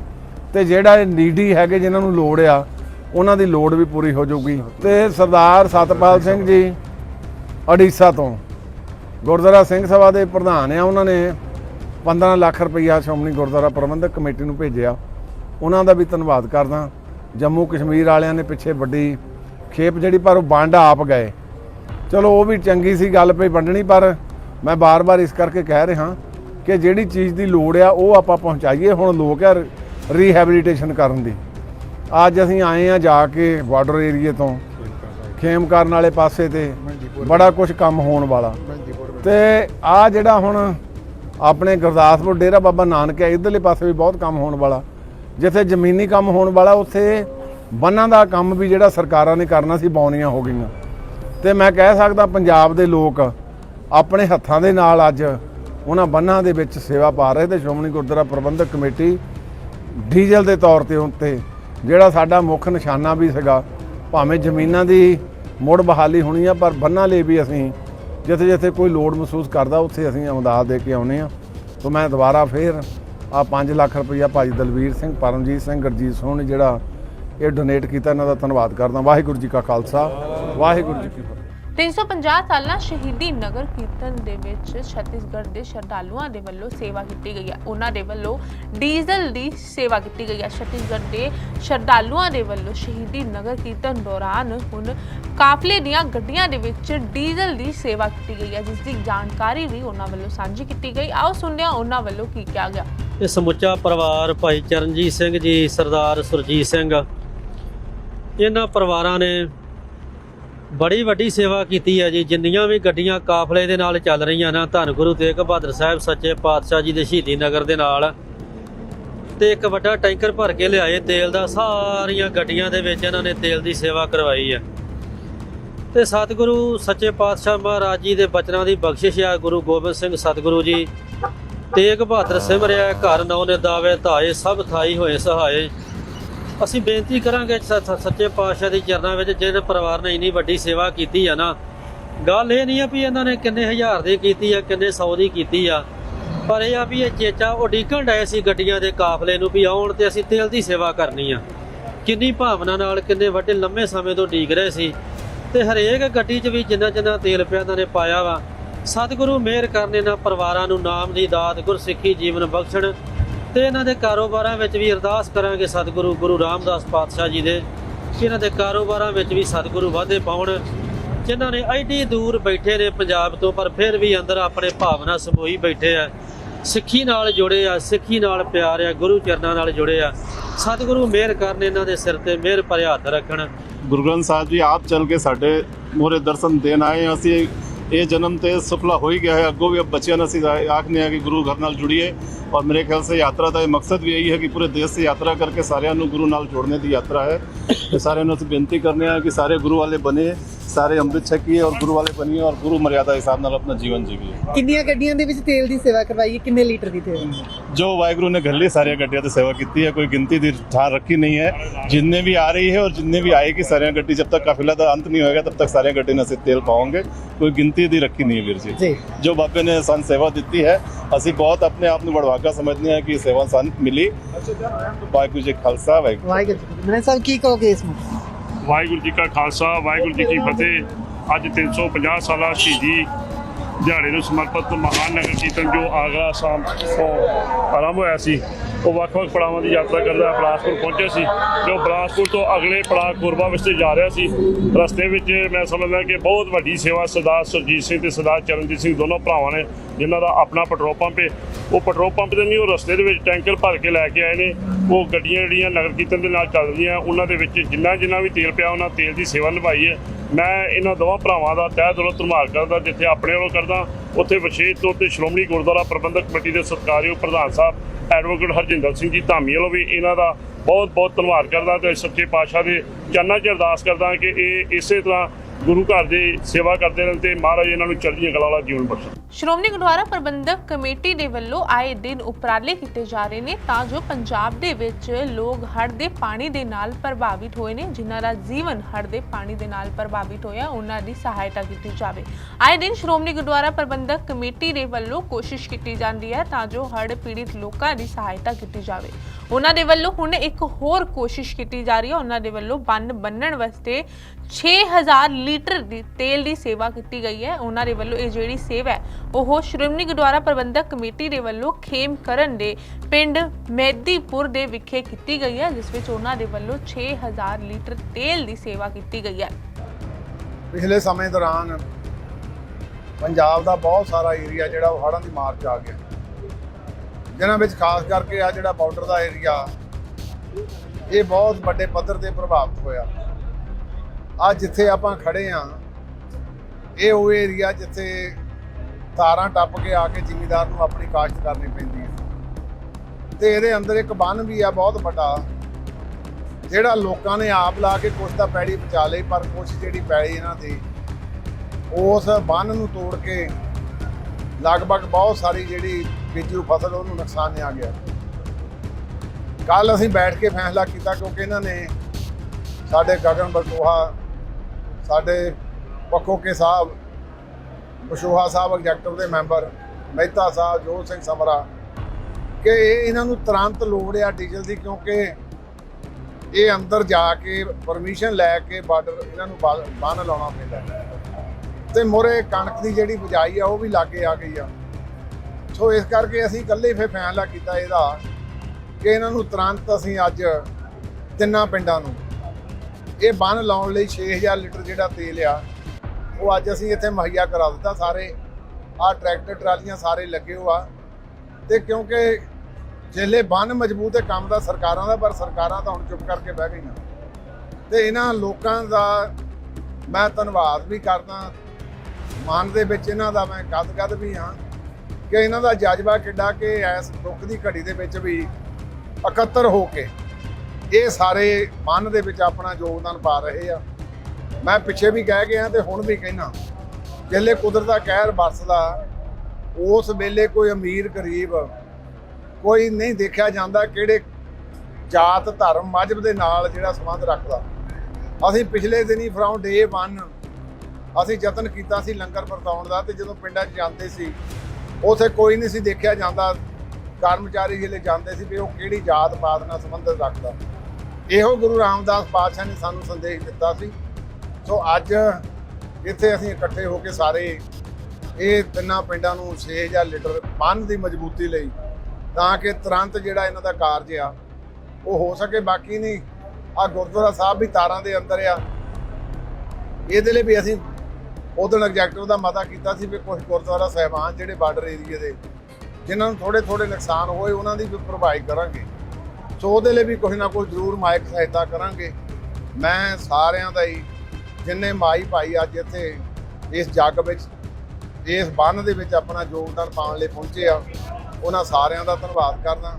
ਤੇ ਜਿਹੜਾ ਨੀਡੀ ਹੈਗੇ ਜਿਨ੍ਹਾਂ ਨੂੰ ਲੋੜ ਆ, ਉਹਨਾਂ ਦੀ ਲੋੜ ਵੀ ਪੂਰੀ ਹੋ ਜਾਊਗੀ। ਤੇ ਸਰਦਾਰ ਸਤਪਾਲ ਸਿੰਘ ਜੀ ਅੜੀਸਾ ਤੋਂ, ਗੁਰਦੁਆਰਾ ਸਿੰਘ ਸਭਾ ਦੇ ਪ੍ਰਧਾਨ ਆ, ਉਹਨਾਂ ਨੇ 15 ਲੱਖ ਰੁਪਈਆ ਸ਼੍ਰੋਮਣੀ ਗੁਰਦੁਆਰਾ ਪ੍ਰਬੰਧਕ ਕਮੇਟੀ ਨੂੰ ਭੇਜਿਆ। ਉਹਨਾਂ ਦਾ ਵੀ ਧੰਨਵਾਦ ਕਰਦਾ। ਜੰਮੂ ਕਸ਼ਮੀਰ ਵਾਲਿਆਂ ਨੇ ਪਿੱਛੇ ਵੱਡੀ ਖੇਪ ਜਿਹੜੀ, ਪਰ ਉਹ ਵੰਡ ਆਪ ਗਏ। ਚਲੋ, ਉਹ ਵੀ ਚੰਗੀ ਸੀ ਗੱਲ ਪਈ ਵੰਡਣੀ, ਪਰ ਮੈਂ ਬਾਰ-ਬਾਰ ਇਸ ਕਰਕੇ ਕਹਿ ਰਿਹਾ ਕਿ ਜਿਹੜੀ ਚੀਜ਼ ਦੀ ਲੋੜ ਆ, ਉਹ ਆਪਾਂ ਪਹੁੰਚਾਈਏ। ਹੁਣ ਲੋਕ ਆ ਰੀਹੈਬਿਲਿਟੇਸ਼ਨ ਕਰਨ ਦੀ। ਅੱਜ ਅਸੀਂ ਆਏ ਆ ਜਾ ਕੇ ਬਾਰਡਰ ਏਰੀਏ ਤੋਂ ਖੇਮ ਕਰਨ ਵਾਲੇ ਪਾਸੇ ਤੇ। ਬੜਾ ਕੁਝ ਕੰਮ ਹੋਣ ਵਾਲਾ। ਤੇ ਆ ਜਿਹੜਾ ਹੁਣ ਆਪਣੇ ਗੁਰਦਾਸਪੁਰ ਡੇਰਾ ਬਾਬਾ ਨਾਨਕ ਹੈ ਇਧਰਲੇ ਪਾਸੇ ਵੀ ਬਹੁਤ ਕੰਮ ਹੋਣ ਵਾਲਾ। ਜਿੱਥੇ ਜ਼ਮੀਨੀ ਕੰਮ ਹੋਣ ਵਾਲਾ, ਉੱਥੇ ਬੰਨਾਂ ਦਾ ਕੰਮ ਵੀ ਜਿਹੜਾ ਸਰਕਾਰਾਂ ਨੇ ਕਰਨਾ ਸੀ ਬੌਨੀਆਂ ਹੋ ਗਈਆਂ। ਤੇ ਮੈਂ ਕਹਿ ਸਕਦਾ ਪੰਜਾਬ ਦੇ ਲੋਕ ਆਪਣੇ ਹੱਥਾਂ ਦੇ ਨਾਲ ਅੱਜ ਉਹਨਾਂ ਬੰਨਾਂ ਦੇ ਵਿੱਚ ਸੇਵਾ ਪਾ ਰਹੇ ਤੇ ਸ਼੍ਰੋਮਣੀ ਗੁਰਦੁਆਰਾ ਪ੍ਰਬੰਧਕ ਕਮੇਟੀ ਡੀਜ਼ਲ ਦੇ ਤੌਰ ਤੇ ਉੱਤੇ ਜਿਹੜਾ ਸਾਡਾ ਮੁੱਖ ਨਿਸ਼ਾਨਾ ਵੀ ਸੀਗਾ, ਭਾਵੇਂ ਜ਼ਮੀਨਾਂ ਦੀ ਮੁੜ ਬਹਾਲੀ ਹੋਣੀ ਆ, ਪਰ ਬੰਨਾਂ ਲਈ ਵੀ ਅਸੀਂ ਜਿੱਥੇ ਜਿੱਥੇ ਕੋਈ ਲੋੜ ਮਹਿਸੂਸ ਕਰਦਾ, ਉੱਥੇ ਅਸੀਂ ਅਮਦਾਦ ਦੇ ਕੇ ਆਉਨੇ ਆ ਤੋਂ ਮੈਂ ਦੁਬਾਰਾ ਫੇਰ ਆ 5 ਲੱਖ ਰੁਪਈਆ ਭਾਜੀ ਦਲਵੀਰ ਸਿੰਘ, ਪਰਮਜੀਤ ਸਿੰਘ, ਗੁਰਜੀਤ ਸਿੰਘ ਨੇ ਜਿਹੜਾ ਇਹ ਡੋਨੇਟ ਕੀਤਾ, ਇਹਨਾਂ ਦਾ ਧੰਨਵਾਦ ਕਰਦਾ। ਵਾਹਿਗੁਰੂ ਜੀ ਕਾ ਖਾਲਸਾ, ਵਾਹਿਗੁਰੂ ਜੀ ਕੀ 350 ਸਾਲਾਂ ਸ਼ਹੀਦੀ ਨਗਰ ਕੀਰਤਨ ਦੇ ਵਿੱਚ ਛੱਤੀਸਗੜ੍ਹ ਦੇ ਸ਼ਰਧਾਲੂਆਂ ਦੇ ਵੱਲੋਂ ਸੇਵਾ ਕੀਤੀ ਗਈ ਹੈ। ਉਹਨਾਂ ਦੇ ਵੱਲੋਂ ਡੀਜ਼ਲ ਦੀ ਸੇਵਾ ਕੀਤੀ ਗਈ ਹੈ। ਛੱਤੀਸਗੜ੍ਹ ਦੇ ਸ਼ਰਧਾਲੂਆਂ ਦੇ ਵੱਲੋਂ ਸ਼ਹੀਦੀ ਨਗਰ ਕੀਰਤਨ ਦੌਰਾਨ ਹੁਣ ਕਾਫਲੇ ਦੀਆਂ ਗੱਡੀਆਂ ਦੇ ਵਿੱਚ ਡੀਜ਼ਲ ਦੀ ਸੇਵਾ ਕੀਤੀ ਗਈ ਹੈ, ਜਿਸ ਦੀ ਜਾਣਕਾਰੀ ਵੀ ਉਹਨਾਂ ਵੱਲੋਂ ਸਾਂਝੀ ਕੀਤੀ ਗਈ। ਆਓ ਸੁਣਦੇ ਹਾਂ ਉਹਨਾਂ ਵੱਲੋਂ ਕੀ ਕਿਹਾ ਗਿਆ। ਇਹ ਸਮੁੱਚਾ ਪਰਿਵਾਰ ਭਾਈ ਚਰਨਜੀਤ ਸਿੰਘ ਜੀ, ਸਰਦਾਰ ਸੁਰਜੀਤ ਸਿੰਘ, ਇਹਨਾਂ ਪਰਿਵਾਰਾਂ ਨੇ ਬੜੀ ਵੱਡੀ ਸੇਵਾ ਕੀਤੀ ਹੈ ਜੀ। ਜਿੰਨੀਆਂ ਵੀ ਗੱਡੀਆਂ ਕਾਫਲੇ ਦੇ ਨਾਲ ਚੱਲ ਰਹੀਆਂ ਨਾ, ਧੰਨ ਗੁਰੂ ਤੇਗ ਬਹਾਦਰ ਸਾਹਿਬ ਸੱਚੇ ਪਾਤਸ਼ਾਹ ਜੀ ਦੇ ਸ਼ਹੀਦੀ ਨਗਰ ਦੇ ਨਾਲ ਤੇ ਇੱਕ ਵੱਡਾ ਟੈਂਕਰ ਭਰ ਕੇ ਲਿਆਏ ਤੇਲ ਦਾ। ਸਾਰੀਆਂ ਗੱਡੀਆਂ ਦੇ ਵਿੱਚ ਇਹਨਾਂ ਨੇ ਤੇਲ ਦੀ ਸੇਵਾ ਕਰਵਾਈ ਹੈ। ਤੇ ਸਤਿਗੁਰੂ ਸੱਚੇ ਪਾਤਸ਼ਾਹ ਮਹਾਰਾਜ ਜੀ ਦੇ ਬਚਨਾਂ ਦੀ ਬਖਸ਼ਿਸ਼ ਆ। ਗੁਰੂ ਗੋਬਿੰਦ ਸਿੰਘ ਸਤਿਗੁਰੂ ਜੀ, ਤੇਗ ਬਹਾਦਰ ਸਿਮਰਿਆ, ਘਰ ਨੌ ਨੇ ਦਾਵੇ ਧਾਏ, ਸਭ ਥਾਈ ਹੋਏ ਸਹਾਏ। ਅਸੀਂ ਬੇਨਤੀ ਕਰਾਂਗੇ ਸ- ਸ- ਸੱਚੇ ਪਾਤਸ਼ਾਹ ਦੀ ਚਰਨਾਂ ਵਿੱਚ ਜਿਹਨੇ ਪਰਿਵਾਰ ਨੇ ਇੰਨੀ ਵੱਡੀ ਸੇਵਾ ਕੀਤੀ ਆ ਨਾ, ਗੱਲ ਇਹ ਨਹੀਂ ਆ ਵੀ ਇਹਨਾਂ ਨੇ ਕਿੰਨੇ ਹਜ਼ਾਰ ਦੀ ਕੀਤੀ ਆ, ਕਿੰਨੇ ਸੌ ਦੀ ਕੀਤੀ ਆ, ਪਰ ਇਹ ਆ ਵੀ ਇਹ ਚੇਚਾ ਉਡੀਕਣ ਡਏ ਸੀ ਗੱਡੀਆਂ ਦੇ ਕਾਫਲੇ ਨੂੰ ਵੀ ਆਉਣ ਤੇ ਅਸੀਂ ਤੇਲ ਦੀ ਸੇਵਾ ਕਰਨੀ ਆ। ਕਿੰਨੀ ਭਾਵਨਾ ਨਾਲ ਕਿੰਨੇ ਵੱਡੇ ਲੰਮੇ ਸਮੇਂ ਤੋਂ ਉਡੀਕ ਰਹੇ ਸੀ ਤੇ ਹਰੇਕ ਗੱਡੀ 'ਚ ਵੀ ਜਿੰਨਾ ਜਿੰਨਾ ਤੇਲ ਪਿਆ ਇਹਨਾਂ ਨੇ ਪਾਇਆ ਵਾ। ਸਤਿਗੁਰੂ ਮਿਹਰ ਕਰਨ ਇਹਨਾਂ ਪਰਿਵਾਰਾਂ ਨੂੰ ਨਾਮ ਦੀ ਦਾਤ ਗੁਰਸਿੱਖੀ ਜੀਵਨ ਬਖਸ਼ਣ ਤੇ ਇਹਨਾਂ ਦੇ ਕਾਰੋਬਾਰਾਂ ਵਿੱਚ ਵੀ ਅਰਦਾਸ ਕਰਾਂਗੇ ਸਤਿਗੁਰੂ ਗੁਰੂ ਰਾਮਦਾਸ ਪਾਤਸ਼ਾਹ ਜੀ ਦੇ ਕਿ ਇਹਨਾਂ ਦੇ ਕਾਰੋਬਾਰਾਂ ਵਿੱਚ ਵੀ ਸਤਿਗੁਰੂ ਵਾਧੇ ਪਾਉਣ, ਜਿਨ੍ਹਾਂ ਨੇ ਐਡੀ ਦੂਰ ਬੈਠੇ ਨੇ ਪੰਜਾਬ ਤੋਂ, ਪਰ ਫਿਰ ਵੀ ਅੰਦਰ ਆਪਣੇ ਭਾਵਨਾ ਸਮੋਈ ਬੈਠੇ ਆ। ਸਿੱਖੀ ਨਾਲ ਜੁੜੇ ਆ, ਸਿੱਖੀ ਨਾਲ ਪਿਆਰ ਆ, ਗੁਰੂ ਚਰਨਾਂ ਨਾਲ ਜੁੜੇ ਆ। ਸਤਿਗੁਰੂ ਮਿਹਰ ਕਰਨ ਇਹਨਾਂ ਦੇ ਸਿਰ ਤੇ, ਮਿਹਰ ਭਰਿਆ ਹੱਥ ਰੱਖਣ। ਗੁਰੂ ਗ੍ਰੰਥ ਸਾਹਿਬ ਜੀ, ਆਪ ਚੱਲ ਕੇ ਸਾਡੇ ਮੋਰੇ ਦਰਸ਼ਨ ਦੇਣ ਆਏ ਹਾਂ। ਅਸੀਂ ਇਹ ਜਨਮ ਤੇ ਸੁਖਲਾ ਹੋ ਹੀ ਗਿਆ ਹੈ। ਅੱਗੋਂ ਵੀ अब ਬੱਚਿਆਂ ਨੂੰ ਅਸੀਂ ਆਖਨੇ ਆ ਕਿ ਗੁਰੂ ਘਰ ਨਾਲ ਜੁੜੀਏ ਔਰ ਮੇਰੇ ਖਿਆਲ ਸੇ ਯਾਤਰਾ ਦਾ ਇਹ ਮਕਸਦ ਵੀ ਇਹੀ ਹੈ ਕਿ ਪੂਰੇ ਦੇਸ਼ ਸੇ ਯਾਤਰਾ ਕਰਕੇ ਸਾਰਿਆਂ ਨੂੰ ਗੁਰੂ ਨਾਲ ਜੋੜਨੇ ਦੀ ਯਾਤਰਾ ਹੈ। ਤੇ ਸਾਰਿਆਂ ਨੂੰ ਅਸੀਂ ਬੇਨਤੀ ਕਰਨੇ ਆ ਕਿ ਸਾਰੇ ਗੁਰੂ ਵਾਲੇ ਬਣੇ ਸਾਰੇ ਅੰਮ੍ਰਿਤ ਛਕੀਏ ਔਰ ਗੁਰੂ ਵਾਲੇ ਬਣੀਏ ਔਰ ਗੁਰੂ ਮਰਿਆਦਾ ਦੇ ਹਿਸਾਬ ਨਾਲ ਆਪਣਾ ਜੀਵਨ ਜੀਵੀਏ। ਕਿੰਨੀਆਂ ਗੱਡੀਆਂ ਦੇ ਵਿੱਚ ਤੇਲ ਦੀ ਸੇਵਾ ਕਰਵਾਈ ਹੈ? ਕਿੰਨੇ ਲੀਟਰ ਦੀ ਤੇਲ? ਜੋ ਵਾਹਿਗੁਰੂ ਨੇ ਘੱਲੀ ਸਾਰੀਆਂ ਗੱਡੀਆਂ ਤੇ ਸੇਵਾ ਕੀਤੀ ਹੈ ਕੋਈ ਗਿਣਤੀ ਦੀ ਠਾਰ ਰੱਖੀ ਨਹੀਂ ਹੈ। ਜਿੰਨੇ ਵੀ ਆ ਰਹੀ ਹੈ ਔਰ ਜਿੰਨੇ ਵੀ ਆਏਗੀ ਸਾਰੀਆਂ ਗੱਡੀ ਜਬ ਤੱਕ ਕਾਫਿਲਾ ਦਾ ਅੰਤ ਨਹੀਂ ਹੋਏਗਾ ਤਬ ਤੱਕ ਸਾਰੀਆਂ ਗੱਡੀ ਨਾਲ ਅਸੀਂ ਤੇਲ ਪਾਵਾਂਗੇ। ਕੋਈ ਗਿਣਤੀ ਦੀ ਰੱਖੀ ਨਹੀਂ ਹੈ ਵੀਰ ਜੀ। ਜੀ। ਬਾਬੇ ਨੇ ਸਾਨੂੰ ਸੇਵਾ ਦਿੱਤੀ ਹੈ ਅਸੀਂ ਬਹੁਤ ਆਪਣੇ ਆਪ ਨੂੰ ਵਡਵਾਗਾ ਸਮਝਦੇ ਹਾਂ ਕਿ ਸੇਵਾ ਸਾਨੂੰ ਮਿਲੀ। ਵਾਹਿਗੁਰੂ ਜੀ ਕਾ ਖਾਲਸਾ ਵਾਹਿਗੁਰੂ ਜੀ ਸਾਹਿਬ ਕੀ ਕਹੋਗੇ ਇਸ ਨੂੰ? ਵਾਹਿਗੁਰੂ ਜੀ ਕਾ ਖਾਲਸਾ ਵਾਹਿਗੁਰੂ ਜੀ ਕੀ ਫਤਿਹ। ਅੱਜ 350 ਸਾਲਾ ਸ਼ਹੀਦੀ ਦਿਹਾੜੇ ਨੂੰ ਸਮਰਪਿਤ ਮਹਾਨ ਨਗਰ ਕੀਰਤਨ ਜੋ ਆਗਰਾ ਆਸਾਮ ਤੋਂ ਆਰੰਭ ਹੋਇਆ ਸੀ ਉਹ ਵੱਖ-ਵੱਖ ਪੜਾਵਾਂ ਦੀ ਯਾਤਰਾ ਕਰਦਾ ਬਲਾਸਪੁਰ ਪਹੁੰਚਿਆ ਸੀ ਜੋ ਬਲਾਸਪੁਰ ਤੋਂ ਅਗਲੇ ਪੜਾਅ ਕੋਰਬਾ ਵਿੱਚ ਜਾ ਰਿਹਾ ਸੀ। ਰਸਤੇ ਵਿੱਚ ਮੈਂ ਸਮਝਦਾ ਕਿ ਬਹੁਤ ਵੱਡੀ ਸੇਵਾ ਸਰਦਾਰ ਸੁਰਜੀਤ ਸਿੰਘ ਤੇ ਸਰਦਾਰ ਚਰਨਜੀਤ ਸਿੰਘ ਦੋਨੋਂ ਭਰਾਵਾਂ ਨੇ, ਜਿਨ੍ਹਾਂ ਦਾ ਆਪਣਾ ਪੈਟਰੋਲ ਪੰਪ ਹੈ ਉਹ ਪੈਟਰੋਲ ਪੰਪ ਦੇ ਨਹੀਂ, ਉਹ ਰਸਤੇ ਦੇ ਵਿੱਚ ਟੈਂਕਰ ਭਰ ਕੇ ਲੈ ਕੇ ਆਏ ਨੇ। ਉਹ ਗੱਡੀਆਂ ਜਿਹੜੀਆਂ ਨਗਰ ਕੀਰਤਨ ਦੇ ਨਾਲ ਚੱਲ ਰਹੀਆਂ ਉਹਨਾਂ ਦੇ ਵਿੱਚ ਜਿੰਨਾ ਜਿੰਨਾ ਵੀ ਤੇਲ ਪਿਆ, ਉਹਨਾਂ ਤੇਲ ਦੀ ਸੇਵਾ ਨਿਭਾਈ ਹੈ ਮੈਂ ਇਹਨਾਂ ਦੋਵਾਂ ਭਰਾਵਾਂ ਦਾ ਤਹਿ ਦਿਲੋਂ ਧੰਨਵਾਦ ਕਰਦਾ, ਜਿੱਥੇ ਆਪਣੇ ਵੱਲੋਂ ਕਰਦਾ ਉੱਥੇ ਵਿਸ਼ੇਸ਼ ਤੌਰ ਤੇ ਸ਼੍ਰੋਮਣੀ ਗੁਰਦੁਆਰਾ ਪ੍ਰਬੰਧਕ ਕਮੇਟੀ ਦੇ ਸਤਿਕਾਰਯੋਗ ਪ੍ਰਧਾਨ ਸਾਹਿਬ ਐਡਵੋਕੇਟ ਹਰਜਿੰਦਰ ਸਿੰਘ ਜੀ ਧਾਮੀ ਵੱਲੋਂ ਵੀ ਇਹਨਾਂ ਦਾ ਬਹੁਤ ਬਹੁਤ ਧੰਨਵਾਦ ਕਰਦਾ ਤੇ ਸੱਚੇ ਪਾਤਸ਼ਾਹ ਦੇ ਚਰਨਾਂ 'ਚ ਅਰਦਾਸ ਕਰਦਾ ਕਿ ਇਹ ਇਸੇ ਤਰ੍ਹਾਂ ਗੁਰੂ ਘਰ ਦੀ ਸੇਵਾ ਕਰਦੇ ਰਹਿਣ ਤੇ ਮਹਾਰਾਜ ਇਹਨਾਂ ਨੂੰ ਚੜ੍ਹਦੀਆਂ ਕਲਾ ਵਾਲਾ ਜੀਵਨ ਬਖਸ਼ੇ ਸ਼੍ਰੋਮਣੀ ਗੁਰਦੁਆਰਾ ਪ੍ਰਬੰਧਕ ਕਮੇਟੀ ਦੇ ਵੱਲੋਂ ਆਏ ਦਿਨ ਉਪਰਾਲੇ ਕੀਤੇ ਜਾ ਰਹੇ ਨੇ ਤਾਂ ਜੋ ਪੰਜਾਬ ਦੇ ਵਿੱਚ ਲੋਕ ਹੜ੍ਹ ਦੇ ਪਾਣੀ ਦੇ ਨਾਲ ਪ੍ਰਭਾਵਿਤ ਹੋਏ ਨੇ, ਜਿਨ੍ਹਾਂ ਦਾ ਜੀਵਨ ਹੜ੍ਹ ਦੇ ਪਾਣੀ ਦੇ ਨਾਲ ਪ੍ਰਭਾਵਿਤ ਹੋਇਆ, ਉਹਨਾਂ ਦੀ ਸਹਾਇਤਾ ਕੀਤੀ ਜਾਵੇ। ਆਏ ਦਿਨ ਸ਼੍ਰੋਮਣੀ ਗੁਰਦੁਆਰਾ ਪ੍ਰਬੰਧਕ ਕਮੇਟੀ ਦੇ ਵੱਲੋਂ ਕੋਸ਼ਿਸ਼ ਕੀਤੀ ਜਾਂਦੀ ਹੈ ਤਾਂ ਜੋ ਹੜ੍ਹ ਪੀੜਿਤ ਲੋਕਾਂ ਦੀ ਸਹਾਇਤਾ ਕੀਤੀ ਜਾਵੇ। ਉਹਨਾਂ ਦੇ ਵੱਲੋਂ ਹੁਣ ਇੱਕ ਹੋਰ ਕੋਸ਼ਿਸ਼ ਕੀਤੀ ਜਾ ਰਹੀ ਹੈ। ਉਹਨਾਂ ਦੇ ਵੱਲੋਂ ਬੰਨ ਬੰਨਣ ਵਾਸਤੇ 6000 ਲੀਟਰ ਦੀ ਤੇਲ ਦੀ ਸੇਵਾ ਕੀਤੀ ਗਈ ਹੈ। ਉਹਨਾਂ ਦੇ ਵੱਲੋਂ ਇਹ ਜਿਹੜੀ ਸੇਵਾ ਹੈ, ਉਹ ਸ਼੍ਰੋਮਣੀ ਗੁਰਦੁਆਰਾ ਪ੍ਰਬੰਧਕ ਕਮੇਟੀ ਦੇ ਵੱਲੋਂ ਖੇਮ ਦੇ ਪਿੰਡ ਮਹਿਦੀਪੁਰ ਦੇ ਵਿਖੇ ਕੀਤੀ ਗਈ ਹੈ, ਜਿਸ ਵਿੱਚ ਉਹਨਾਂ ਦੇ ਵੱਲੋਂ 6000 ਲੀਟਰ ਤੇਲ ਦੀ ਸੇਵਾ ਕੀਤੀ ਗਈ ਹੈ। ਪਿਛਲੇ ਸਮੇਂ ਦੌਰਾਨ ਪੰਜਾਬ ਦਾ ਬਹੁਤ ਸਾਰਾ ਏਰੀਆ ਜਿਹੜਾ ਉਹ ਹੜ੍ਹਾਂ ਦੀ ਮਾਰ 'ਚ ਆ ਗਿਆ। ਜਿਨ੍ਹਾਂ ਵਿੱਚ ਖਾਸ ਕਰਕੇ ਆ ਜਿਹੜਾ ਬਾਰਡਰ ਦਾ ਏਰੀਆ ਇਹ ਬਹੁਤ ਵੱਡੇ ਪੱਧਰ ਤੇ ਪ੍ਰਭਾਵਿਤ ਹੋਇਆ। ਅੱਜ ਜਿੱਥੇ ਆਪਾਂ ਖੜੇ ਆ, ਇਹ ਉਹ ਏਰੀਆ ਜਿੱਥੇ ਤਾਰਾਂ ਟੱਪ ਕੇ ਆ ਕੇ ਜ਼ਿਮੀਦਾਰ ਨੂੰ ਆਪਣੀ ਕਾਸ਼ਤ ਕਰਨੀ ਪੈਂਦੀ ਹੈ। ਤੇ ਇਹਦੇ ਅੰਦਰ ਇੱਕ ਬੰਨ ਵੀ ਆ ਬਹੁਤ ਵੱਡਾ, ਜਿਹੜਾ ਲੋਕਾਂ ਨੇ ਆਪ ਲਾ ਕੇ ਕੁਛ ਤਾਂ ਪੈੜੀ ਬਚਾ ਲਈ, ਪਰ ਕੁਛ ਜਿਹੜੀ ਪੈੜੀ ਇਹਨਾਂ ਦੀ, ਉਸ ਬੰਨ ਨੂੰ ਤੋੜ ਕੇ ਲਗਭਗ ਬਹੁਤ ਸਾਰੀ ਜਿਹੜੀ ਬੀਜੂ ਫਸਲ, ਉਹਨੂੰ ਨੁਕਸਾਨਿਆ ਗਿਆ ਕੱਲ ਅਸੀਂ ਬੈਠ ਕੇ ਫੈਸਲਾ ਕੀਤਾ ਕਿਉਂਕਿ ਇਹਨਾਂ ਨੇ ਸਾਡੇ ਗਗਨ ਬਲਟੋਹਾ, ਸਾਡੇ ਪੱਖੋ ਕੇ ਸਾਹਿਬ ਬਸ਼ੋਹਾ ਸਾਹਿਬ ਐਗਜ਼ੈਕਟਿਵ ਦੇ ਮੈਂਬਰ, ਮਹਿਤਾ ਸਾਹਿਬ, ਜੋਤ ਸਿੰਘ ਸਮਰਾ, ਕਿ ਇਹ ਇਹਨਾਂ ਨੂੰ ਤੁਰੰਤ ਲੋੜ ਆ ਡੀਜ਼ਲ ਦੀ ਕਿਉਂਕਿ ਇਹ ਅੰਦਰ ਜਾ ਕੇ ਪਰਮਿਸ਼ਨ ਲੈ ਕੇ ਬਾਰਡਰ ਇਹਨਾਂ ਨੂੰ ਬੰਨ ਬੰਨ੍ਹ ਲਾਉਣਾ ਪੈਂਦਾ ਹੈ। ਤੇ ਮੋਰੇ ਕਣਕ ਦੀ ਜਿਹੜੀ ਬਜਾਈ ਆ, ਉਹ ਵੀ ਲਾਗੇ ਆ ਗਈ ਆ ਸੋ ਇਸ ਕਰਕੇ ਅਸੀਂ ਇਕੱਲੇ ਫਿਰ ਫੈਸਲਾ ਕੀਤਾ ਇਹਦਾ ਕਿ ਇਹਨਾਂ ਨੂੰ ਤੁਰੰਤ ਅਸੀਂ ਅੱਜ ਤਿੰਨਾਂ ਪਿੰਡਾਂ ਨੂੰ ਇਹ ਬੰਨ ਲਾਉਣ ਲਈ 6000 ਲੀਟਰ ਜਿਹੜਾ ਤੇਲ ਆ, ਉਹ ਅੱਜ ਅਸੀਂ ਇੱਥੇ ਮੁਹੱਈਆ ਕਰਾ ਦਿੱਤਾ। ਸਾਰੇ ਆ ਟਰੈਕਟਰ, ਟਰਾਲੀਆਂ ਸਾਰੇ ਲੱਗੇ ਹੋਆ ਤੇ ਕਿਉਂਕਿ ਜਿਹੜੇ ਬੰਨ ਮਜ਼ਬੂਤ ਹੈ, ਕੰਮ ਦਾ ਸਰਕਾਰਾਂ ਦਾ, ਪਰ ਸਰਕਾਰਾਂ ਤਾਂ ਹੁਣ ਚੁੱਪ ਕਰਕੇ ਬਹਿ ਗਈਆਂ। ਤੇ ਇਹਨਾਂ ਲੋਕਾਂ ਦਾ ਮੈਂ ਧੰਨਵਾਦ ਵੀ ਕਰਦਾ। ਮਨ ਦੇ ਵਿੱਚ ਇਹਨਾਂ ਦਾ ਮੈਂ ਗਦਗਦ ਵੀ ਹਾਂ। ਕਿ ਇਹਨਾਂ ਦਾ ਜਜ਼ਬਾ ਕਿੱਡਾ ਕਿ ਇਸ ਦੁੱਖ ਦੀ ਘੜੀ ਦੇ ਵਿੱਚ ਵੀ ਇਕੱਤਰ ਹੋ ਕੇ ਇਹ ਸਾਰੇ ਮਨ ਦੇ ਵਿੱਚ ਆਪਣਾ ਯੋਗਦਾਨ ਪਾ ਰਹੇ ਆ। ਮੈਂ ਪਿੱਛੇ ਵੀ ਕਹਿ ਗਿਆ ਤੇ ਹੁਣ ਵੀ ਕਹਿਣਾ ਜਿਹੜੇ ਕੁਦਰਤ ਦਾ ਕਹਿਰ ਵਰਸਦਾ, ਉਸ ਵੇਲੇ ਕੋਈ ਅਮੀਰ ਗਰੀਬ ਕੋਈ ਨਹੀਂ ਦੇਖਿਆ ਜਾਂਦਾ ਕਿਹੜੇ ਜਾਤ, ਧਰਮ ਮਜਬ ਦੇ ਨਾਲ ਜਿਹੜਾ ਸੰਬੰਧ ਰੱਖਦਾ। ਅਸੀਂ ਪਿਛਲੇ ਦਿਨੀ ਫਰੋਮ ਡੇ 1 ਅਸੀਂ ਯਤਨ ਕੀਤਾ ਸੀ ਲੰਗਰ ਵਰਤਾਉਣ ਦਾ ਤੇ ਜਦੋਂ ਪਿੰਡਾਂ 'ਚ ਜਾਂਦੇ ਸੀ ਉਥੇ ਕੋਈ ਨਹੀਂ ਸੀ ਦੇਖਿਆ ਜਾਂਦਾ। ਕਰਮਚਾਰੀ ਜਿਹੜੇ ਜਾਂਦੇ ਸੀ ਵੀ ਉਹ ਕਿਹੜੀ ਜਾਤ ਪਾਤ ਨਾਲ ਸੰਬੰਧ ਰੱਖਦਾ। ਇਹੋ ਗੁਰੂ ਰਾਮਦਾਸ ਪਾਤਸ਼ਾਹ ਨੇ ਸਾਨੂੰ ਸੰਦੇਸ਼ ਦਿੱਤਾ ਸੀ। ਸੋ ਅੱਜ ਇੱਥੇ ਅਸੀਂ ਇਕੱਠੇ ਹੋ ਕੇ ਸਾਰੇ ਇਹ ਤਿੰਨਾਂ ਪਿੰਡਾਂ ਨੂੰ 6000 ਲੀਟਰ ਬੰਨ ਦੀ ਮਜ਼ਬੂਤੀ ਲਈ ਤਾਂ ਕਿ ਤੁਰੰਤ ਜਿਹੜਾ ਇਹਨਾਂ ਦਾ ਕਾਰਜ ਆ, ਉਹ ਹੋ ਸਕੇ। ਬਾਕੀ ਨਹੀਂ ਆ ਗੁਰਦੁਆਰਾ ਸਾਹਿਬ ਵੀ ਤਾਰਾਂ ਦੇ ਅੰਦਰ ਆ। ਇਹਦੇ ਲਈ ਵੀ ਅਸੀਂ ਉਦੋਂ ਐਗਜ਼ੈਕਟਿਵ ਦਾ ਮਤਾ ਕੀਤਾ ਸੀ ਵੀ ਕੁਝ ਗੁਰਦੁਆਰਾ ਸਾਹਿਬਾਨ ਜਿਹੜੇ ਬਾਰਡਰ ਏਰੀਏ ਦੇ, ਜਿਨ੍ਹਾਂ ਨੂੰ ਥੋੜੇ ਥੋੜੇ ਨੁਕਸਾਨ ਹੋਏ, ਉਹਨਾਂ ਦੀ ਵੀ ਭਰਪਾਈ ਕਰਾਂਗੇ। ਸੋ ਉਹਦੇ ਲਈ ਵੀ ਕੁਝ ਨਾ ਕੁਝ ਜ਼ਰੂਰ ਮਾਇਕ ਸਹਾਇਤਾ ਕਰਾਂਗੇ। ਮੈਂ ਸਾਰਿਆਂ ਦਾ ਹੀ, ਜਿੰਨੇ ਮਾਈ ਭਾਈ ਅੱਜ ਇੱਥੇ ਇਸ ਜੱਗ ਵਿੱਚ, ਇਸ ਬੰਨ ਦੇ ਵਿੱਚ ਆਪਣਾ ਯੋਗਦਾਨ ਪਾਉਣ ਲਈ ਪਹੁੰਚੇ ਆ, ਉਹਨਾਂ ਸਾਰਿਆਂ ਦਾ ਧੰਨਵਾਦ ਕਰਦਾ।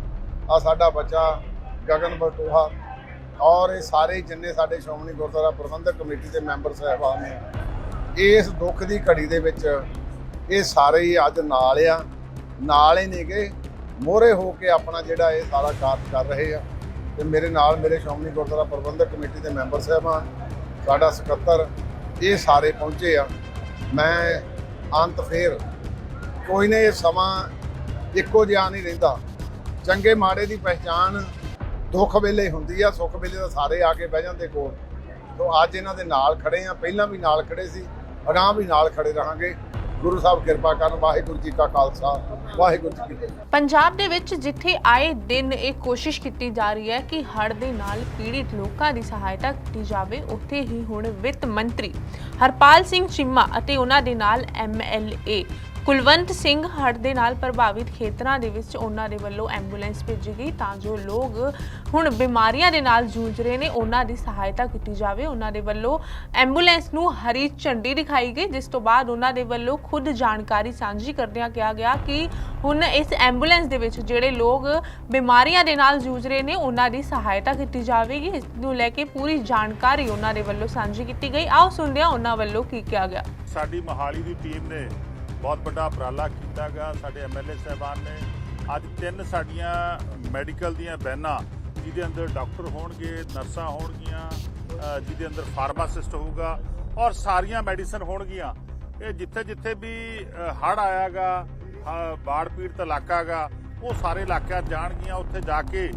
ਆ ਸਾਡਾ ਬੱਚਾ ਗਗਨ ਬਟੋਹਾ ਔਰ ਇਹ ਸਾਰੇ ਜਿੰਨੇ ਸਾਡੇ ਸ਼੍ਰੋਮਣੀ ਗੁਰਦੁਆਰਾ ਪ੍ਰਬੰਧਕ ਕਮੇਟੀ ਦੇ ਮੈਂਬਰ ਸਾਹਿਬਾਨ ਨੇ ਇਸ ਦੁੱਖ ਦੀ ਘੜੀ ਦੇ ਵਿੱਚ ਇਹ ਸਾਰੇ ਹੀ ਅੱਜ ਨਾਲ ਆ। ਨਾਲ ਹੀ ਨੇਗੇ। ਮੋਹਰੇ ਹੋ ਕੇ ਆਪਣਾ ਜਿਹੜਾ ਇਹ ਸਾਰਾ ਕਾਰਜ ਕਰ ਰਹੇ ਆ। ਤੇ ਮੇਰੇ ਨਾਲ ਮੇਰੇ ਸ਼੍ਰੋਮਣੀ ਗੁਰਦੁਆਰਾ ਪ੍ਰਬੰਧਕ ਕਮੇਟੀ ਦੇ ਮੈਂਬਰ ਸਾਹਿਬਾਨ ਸਾਡਾ ਸਕੱਤਰ, ਇਹ ਸਾਰੇ ਪਹੁੰਚੇ ਆ। ਮੈਂ ਅੰਤ ਫੇਰ ਕੋਈ ਨਾ ਇਹ ਸਮਾਂ ਇੱਕੋ ਜਿਹਾ ਨਹੀਂ ਰਹਿੰਦਾ। ਚੰਗੇ ਮਾੜੇ ਦੀ ਪਹਿਚਾਣ ਦੁੱਖ ਵੇਲੇ ਹੁੰਦੀ ਆ, ਸੁੱਖ ਵੇਲੇ ਤਾਂ ਸਾਰੇ ਆ ਕੇ ਬਹਿ ਜਾਂਦੇ ਕੋਲ। ਤੋਂ ਅੱਜ ਇਹਨਾਂ ਦੇ ਨਾਲ ਖੜੇ ਆ, ਪਹਿਲਾਂ ਵੀ ਨਾਲ ਖੜੇ ਸੀ। ਅਗਾਂਹ ਵੀ ਨਾਲ ਖੜੇ ਰਹਾਂਗੇ। ਗੁਰੂ ਸਾਹਿਬ ਕਿਰਪਾ ਕਰਨ, ਵਾਹਿਗੁਰੂ ਜੀ ਕਾ ਖਾਲਸਾ, ਵਾਹਿਗੁਰੂ ਜੀ ਕੀ ਫਤਿਹ। ਪੰਜਾਬ ਦੇ ਵਿੱਚ ਜਿੱਥੇ ਆਏ ਦਿਨ ਇਹ ਕੋਸ਼ਿਸ਼ ਕੀਤੀ ਜਾ ਰਹੀ ਹੈ ਕਿ ਹੜ੍ਹ ਦੇ ਨਾਲ ਪੀੜਿਤ ਲੋਕਾਂ ਦੀ ਸਹਾਇਤਾ ਕੀਤੀ ਜਾਵੇ, ਉੱਥੇ ਹੀ ਹੁਣ ਵਿੱਤ ਮੰਤਰੀ ਹਰਪਾਲ ਸਿੰਘ ਚੀਮਾ ਅਤੇ ਉਹਨਾਂ ਦੇ ਨਾਲ ਐਮਐਲਏ ਕੁਲਵੰਤ ਸਿੰਘ ਹੜ੍ਹ ਦੇ ਨਾਲ ਪ੍ਰਭਾਵਿਤ ਖੇਤਰਾਂ ਦੇ ਵਿੱਚ ਉਹਨਾਂ ਦੇ ਵੱਲੋਂ ਐਂਬੂਲੈਂਸ ਭੇਜੀ ਗਈ ਤਾਂ ਜੋ ਲੋਕ ਹੁਣ ਬਿਮਾਰੀਆਂ ਦੇ ਨਾਲ ਜੂਝ ਰਹੇ ਨੇ, ਉਹਨਾਂ ਦੀ ਸਹਾਇਤਾ ਕੀਤੀ ਜਾਵੇ। ਉਹਨਾਂ ਦੇ ਵੱਲੋਂ ਐਂਬੂਲੈਂਸ ਨੂੰ ਹਰੀ ਝੰਡੀ ਦਿਖਾਈ ਗਈ, ਜਿਸ ਤੋਂ ਬਾਅਦ ਉਹਨਾਂ ਦੇ ਵੱਲੋਂ ਖੁਦ ਜਾਣਕਾਰੀ ਸਾਂਝੀ ਕਰਦਿਆਂ ਕਿਹਾ ਗਿਆ ਕਿ ਹੁਣ ਇਸ ਐਂਬੂਲੈਂਸ ਦੇ ਵਿੱਚ ਜਿਹੜੇ ਲੋਕ ਬਿਮਾਰੀਆਂ ਦੇ ਨਾਲ ਜੂਝ ਰਹੇ ਨੇ, ਉਹਨਾਂ ਦੀ ਸਹਾਇਤਾ ਕੀਤੀ ਜਾਵੇਗੀ। ਇਸ ਨੂੰ ਲੈ ਕੇ ਪੂਰੀ ਜਾਣਕਾਰੀ ਉਹਨਾਂ ਦੇ ਵੱਲੋਂ ਸਾਂਝੀ ਕੀਤੀ ਗਈ। ਆਓ ਸੁਣਦੇ ਹਾਂ ਉਹਨਾਂ ਵੱਲੋਂ ਕੀ ਕਿਹਾ ਗਿਆ। ਸਾਡੀ ਮਹਾਲੀ ਦੀ ਟੀਮ ਨੇ ਬਹੁਤ ਵੱਡਾ ਉਪਰਾਲਾ ਕੀਤਾ ਗਿਆ। ਸਾਡੇ ਐਮਐਲਏ ਸਾਹਿਬਾਨ ਨੇ। ਅੱਜ ਤਿੰਨ ਸਾਡੀਆਂ ਮੈਡੀਕਲ ਦੀਆਂ ਬੈਨਾਂ ਜਿਹਦੇ ਅੰਦਰ ਡਾਕਟਰ ਹੋਣਗੇ, ਨਰਸਾਂ ਹੋਣਗੀਆਂ ਜਿਹਦੇ ਅੰਦਰ ਫਾਰਮਾਸਿਸਟ ਹੋਊਗਾ ਔਰ ਸਾਰੀਆਂ ਮੈਡੀਸਨ ਹੋਣਗੀਆਂ। ਇਹ ਜਿੱਥੇ ਜਿੱਥੇ ਵੀ ਹੜ ਆਇਆਗਾ ਬਾੜ ਪੀੜਤ ਇਲਾਕਾ ਗਾ ਉਹ ਸਾਰੇ ਇਲਾਕਿਆਂ ਜਾਣਗੀਆਂ। ਉੱਥੇ ਜਾ ਕੇ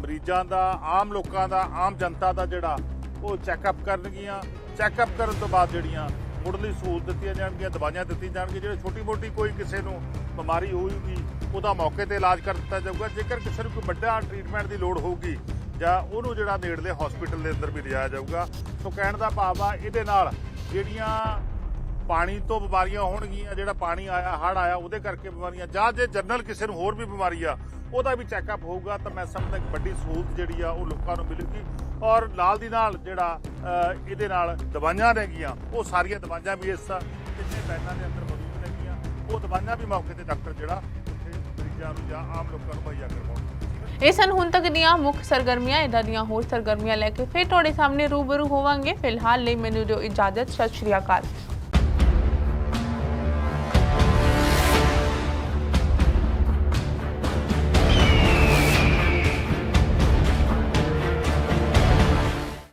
ਮਰੀਜ਼ਾਂ ਦਾ, ਆਮ ਲੋਕਾਂ ਦਾ, ਆਮ ਜਨਤਾ ਦਾ ਜਿਹੜਾ ਉਹ ਚੈੱਕਅਪ ਕਰਨਗੀਆਂ। ਚੈੱਕਅਪ ਕਰਨ ਤੋਂ ਬਾਅਦ ਜਿਹੜੀਆਂ ਮੁੱਢਲੀ ਸਹੂਲਤ ਦਿੱਤੀਆਂ ਜਾਣਗੀਆਂ, ਦਵਾਈਆਂ ਦਿੱਤੀਆਂ ਜਾਣਗੀਆਂ, ਜਿਹੜੇ ਛੋਟੀ ਮੋਟੀ ਕੋਈ ਕਿਸੇ ਨੂੰ ਬਿਮਾਰੀ ਹੋਊਗੀ, ਉਹਦਾ ਮੌਕੇ ਤੇ ਇਲਾਜ ਕਰ ਦਿੱਤਾ ਜਾਊਗਾ। ਜੇਕਰ ਕਿਸੇ ਨੂੰ ਕੋਈ ਵੱਡਾ ਟ੍ਰੀਟਮੈਂਟ ਦੀ ਲੋੜ ਹੋਊਗੀ, ਜਾਂ ਉਹਨੂੰ ਜਿਹੜਾ ਨੇੜਲੇ ਹਸਪੀਟਲ ਦੇ ਅੰਦਰ ਵੀ ਲਿਜਾਇਆ ਜਾਊਗਾ, ਸੋ ਕਹਿਣ ਦਾ ਭਾਵ ਆ, ਇਹਦੇ ਨਾਲ ਜਿਹੜੀਆਂ ਪਾਣੀ ਤੋਂ ਬਿਮਾਰੀਆਂ ਹੋਣਗੀਆਂ, ਜਿਹੜਾ ਪਾਣੀ ਆਇਆ ਹੜ ਆਇਆ, ਉਹਦੇ ਕਰਕੇ ਬਿਮਾਰੀਆਂ, ਜਾਂ ਜੇ ਜਨਰਲ ਕਿਸੇ ਨੂੰ ਹੋਰ ਵੀ ਬਿਮਾਰੀ ਆ, ਉਹਦਾ ਵੀ ਚੈੱਕਅਪ ਹੋਊਗਾ, ਤਾਂ ਮੈਂ ਸਮਝਦਾ ਕਿ ਵੱਡੀ ਸਹੂਲਤ ਜਿਹੜੀ ਆ, ਉਹ ਲੋਕਾਂ ਨੂੰ ਮਿਲੇਗੀ। ਔਰ ਨਾਲ ਦੀ ਨਾਲ ਜਿਹੜਾ ਇਹਦੇ ਨਾਲ ਦਵਾਈਆਂ ਨੇਗੀਆਂ ਉਹ ਸਾਰੀਆਂ ਦਵਾਈਆਂ ਵੀ ਇਸ ਕਿੰਨੇ ਬੈਨਾਂ ਦੇ ਅੰਦਰ ਮੌਜੂਦ ਨੇਗੀਆਂ ਉਹ ਦਵਾਈਆਂ ਵੀ ਮੌਕੇ ਤੇ ਡਾਕਟਰ ਜਿਹੜਾ ਉੱਥੇ ਮਰੀਜ਼ਾਂ ਨੂੰ ਜਾਂ ਆਮ ਲੋਕਾਂ ਨੂੰ ਮੁਹੱਈਆ ਕਰਵਾਉਣਗੇ ਇਹ ਸਨ ਹੁਣ ਤੱਕ ਦੀਆਂ ਮੁੱਖ ਸਰਗਰਮੀਆਂ ਇਦਾਂ ਦੀਆਂ ਹੋਰ ਸਰਗਰਮੀਆਂ ਲੈ ਕੇ ਫਿਰ ਤੁਹਾਡੇ ਸਾਹਮਣੇ ਰੂਬਰੂ ਹੋਵਾਂਗੇ। ਫਿਲਹਾਲ ਲਈ ਮੈਨੂੰ ਦਿਓ ਇਜਾਜ਼ਤ। ਸਤਿ ਸ਼੍ਰੀ ਅਕਾਲ।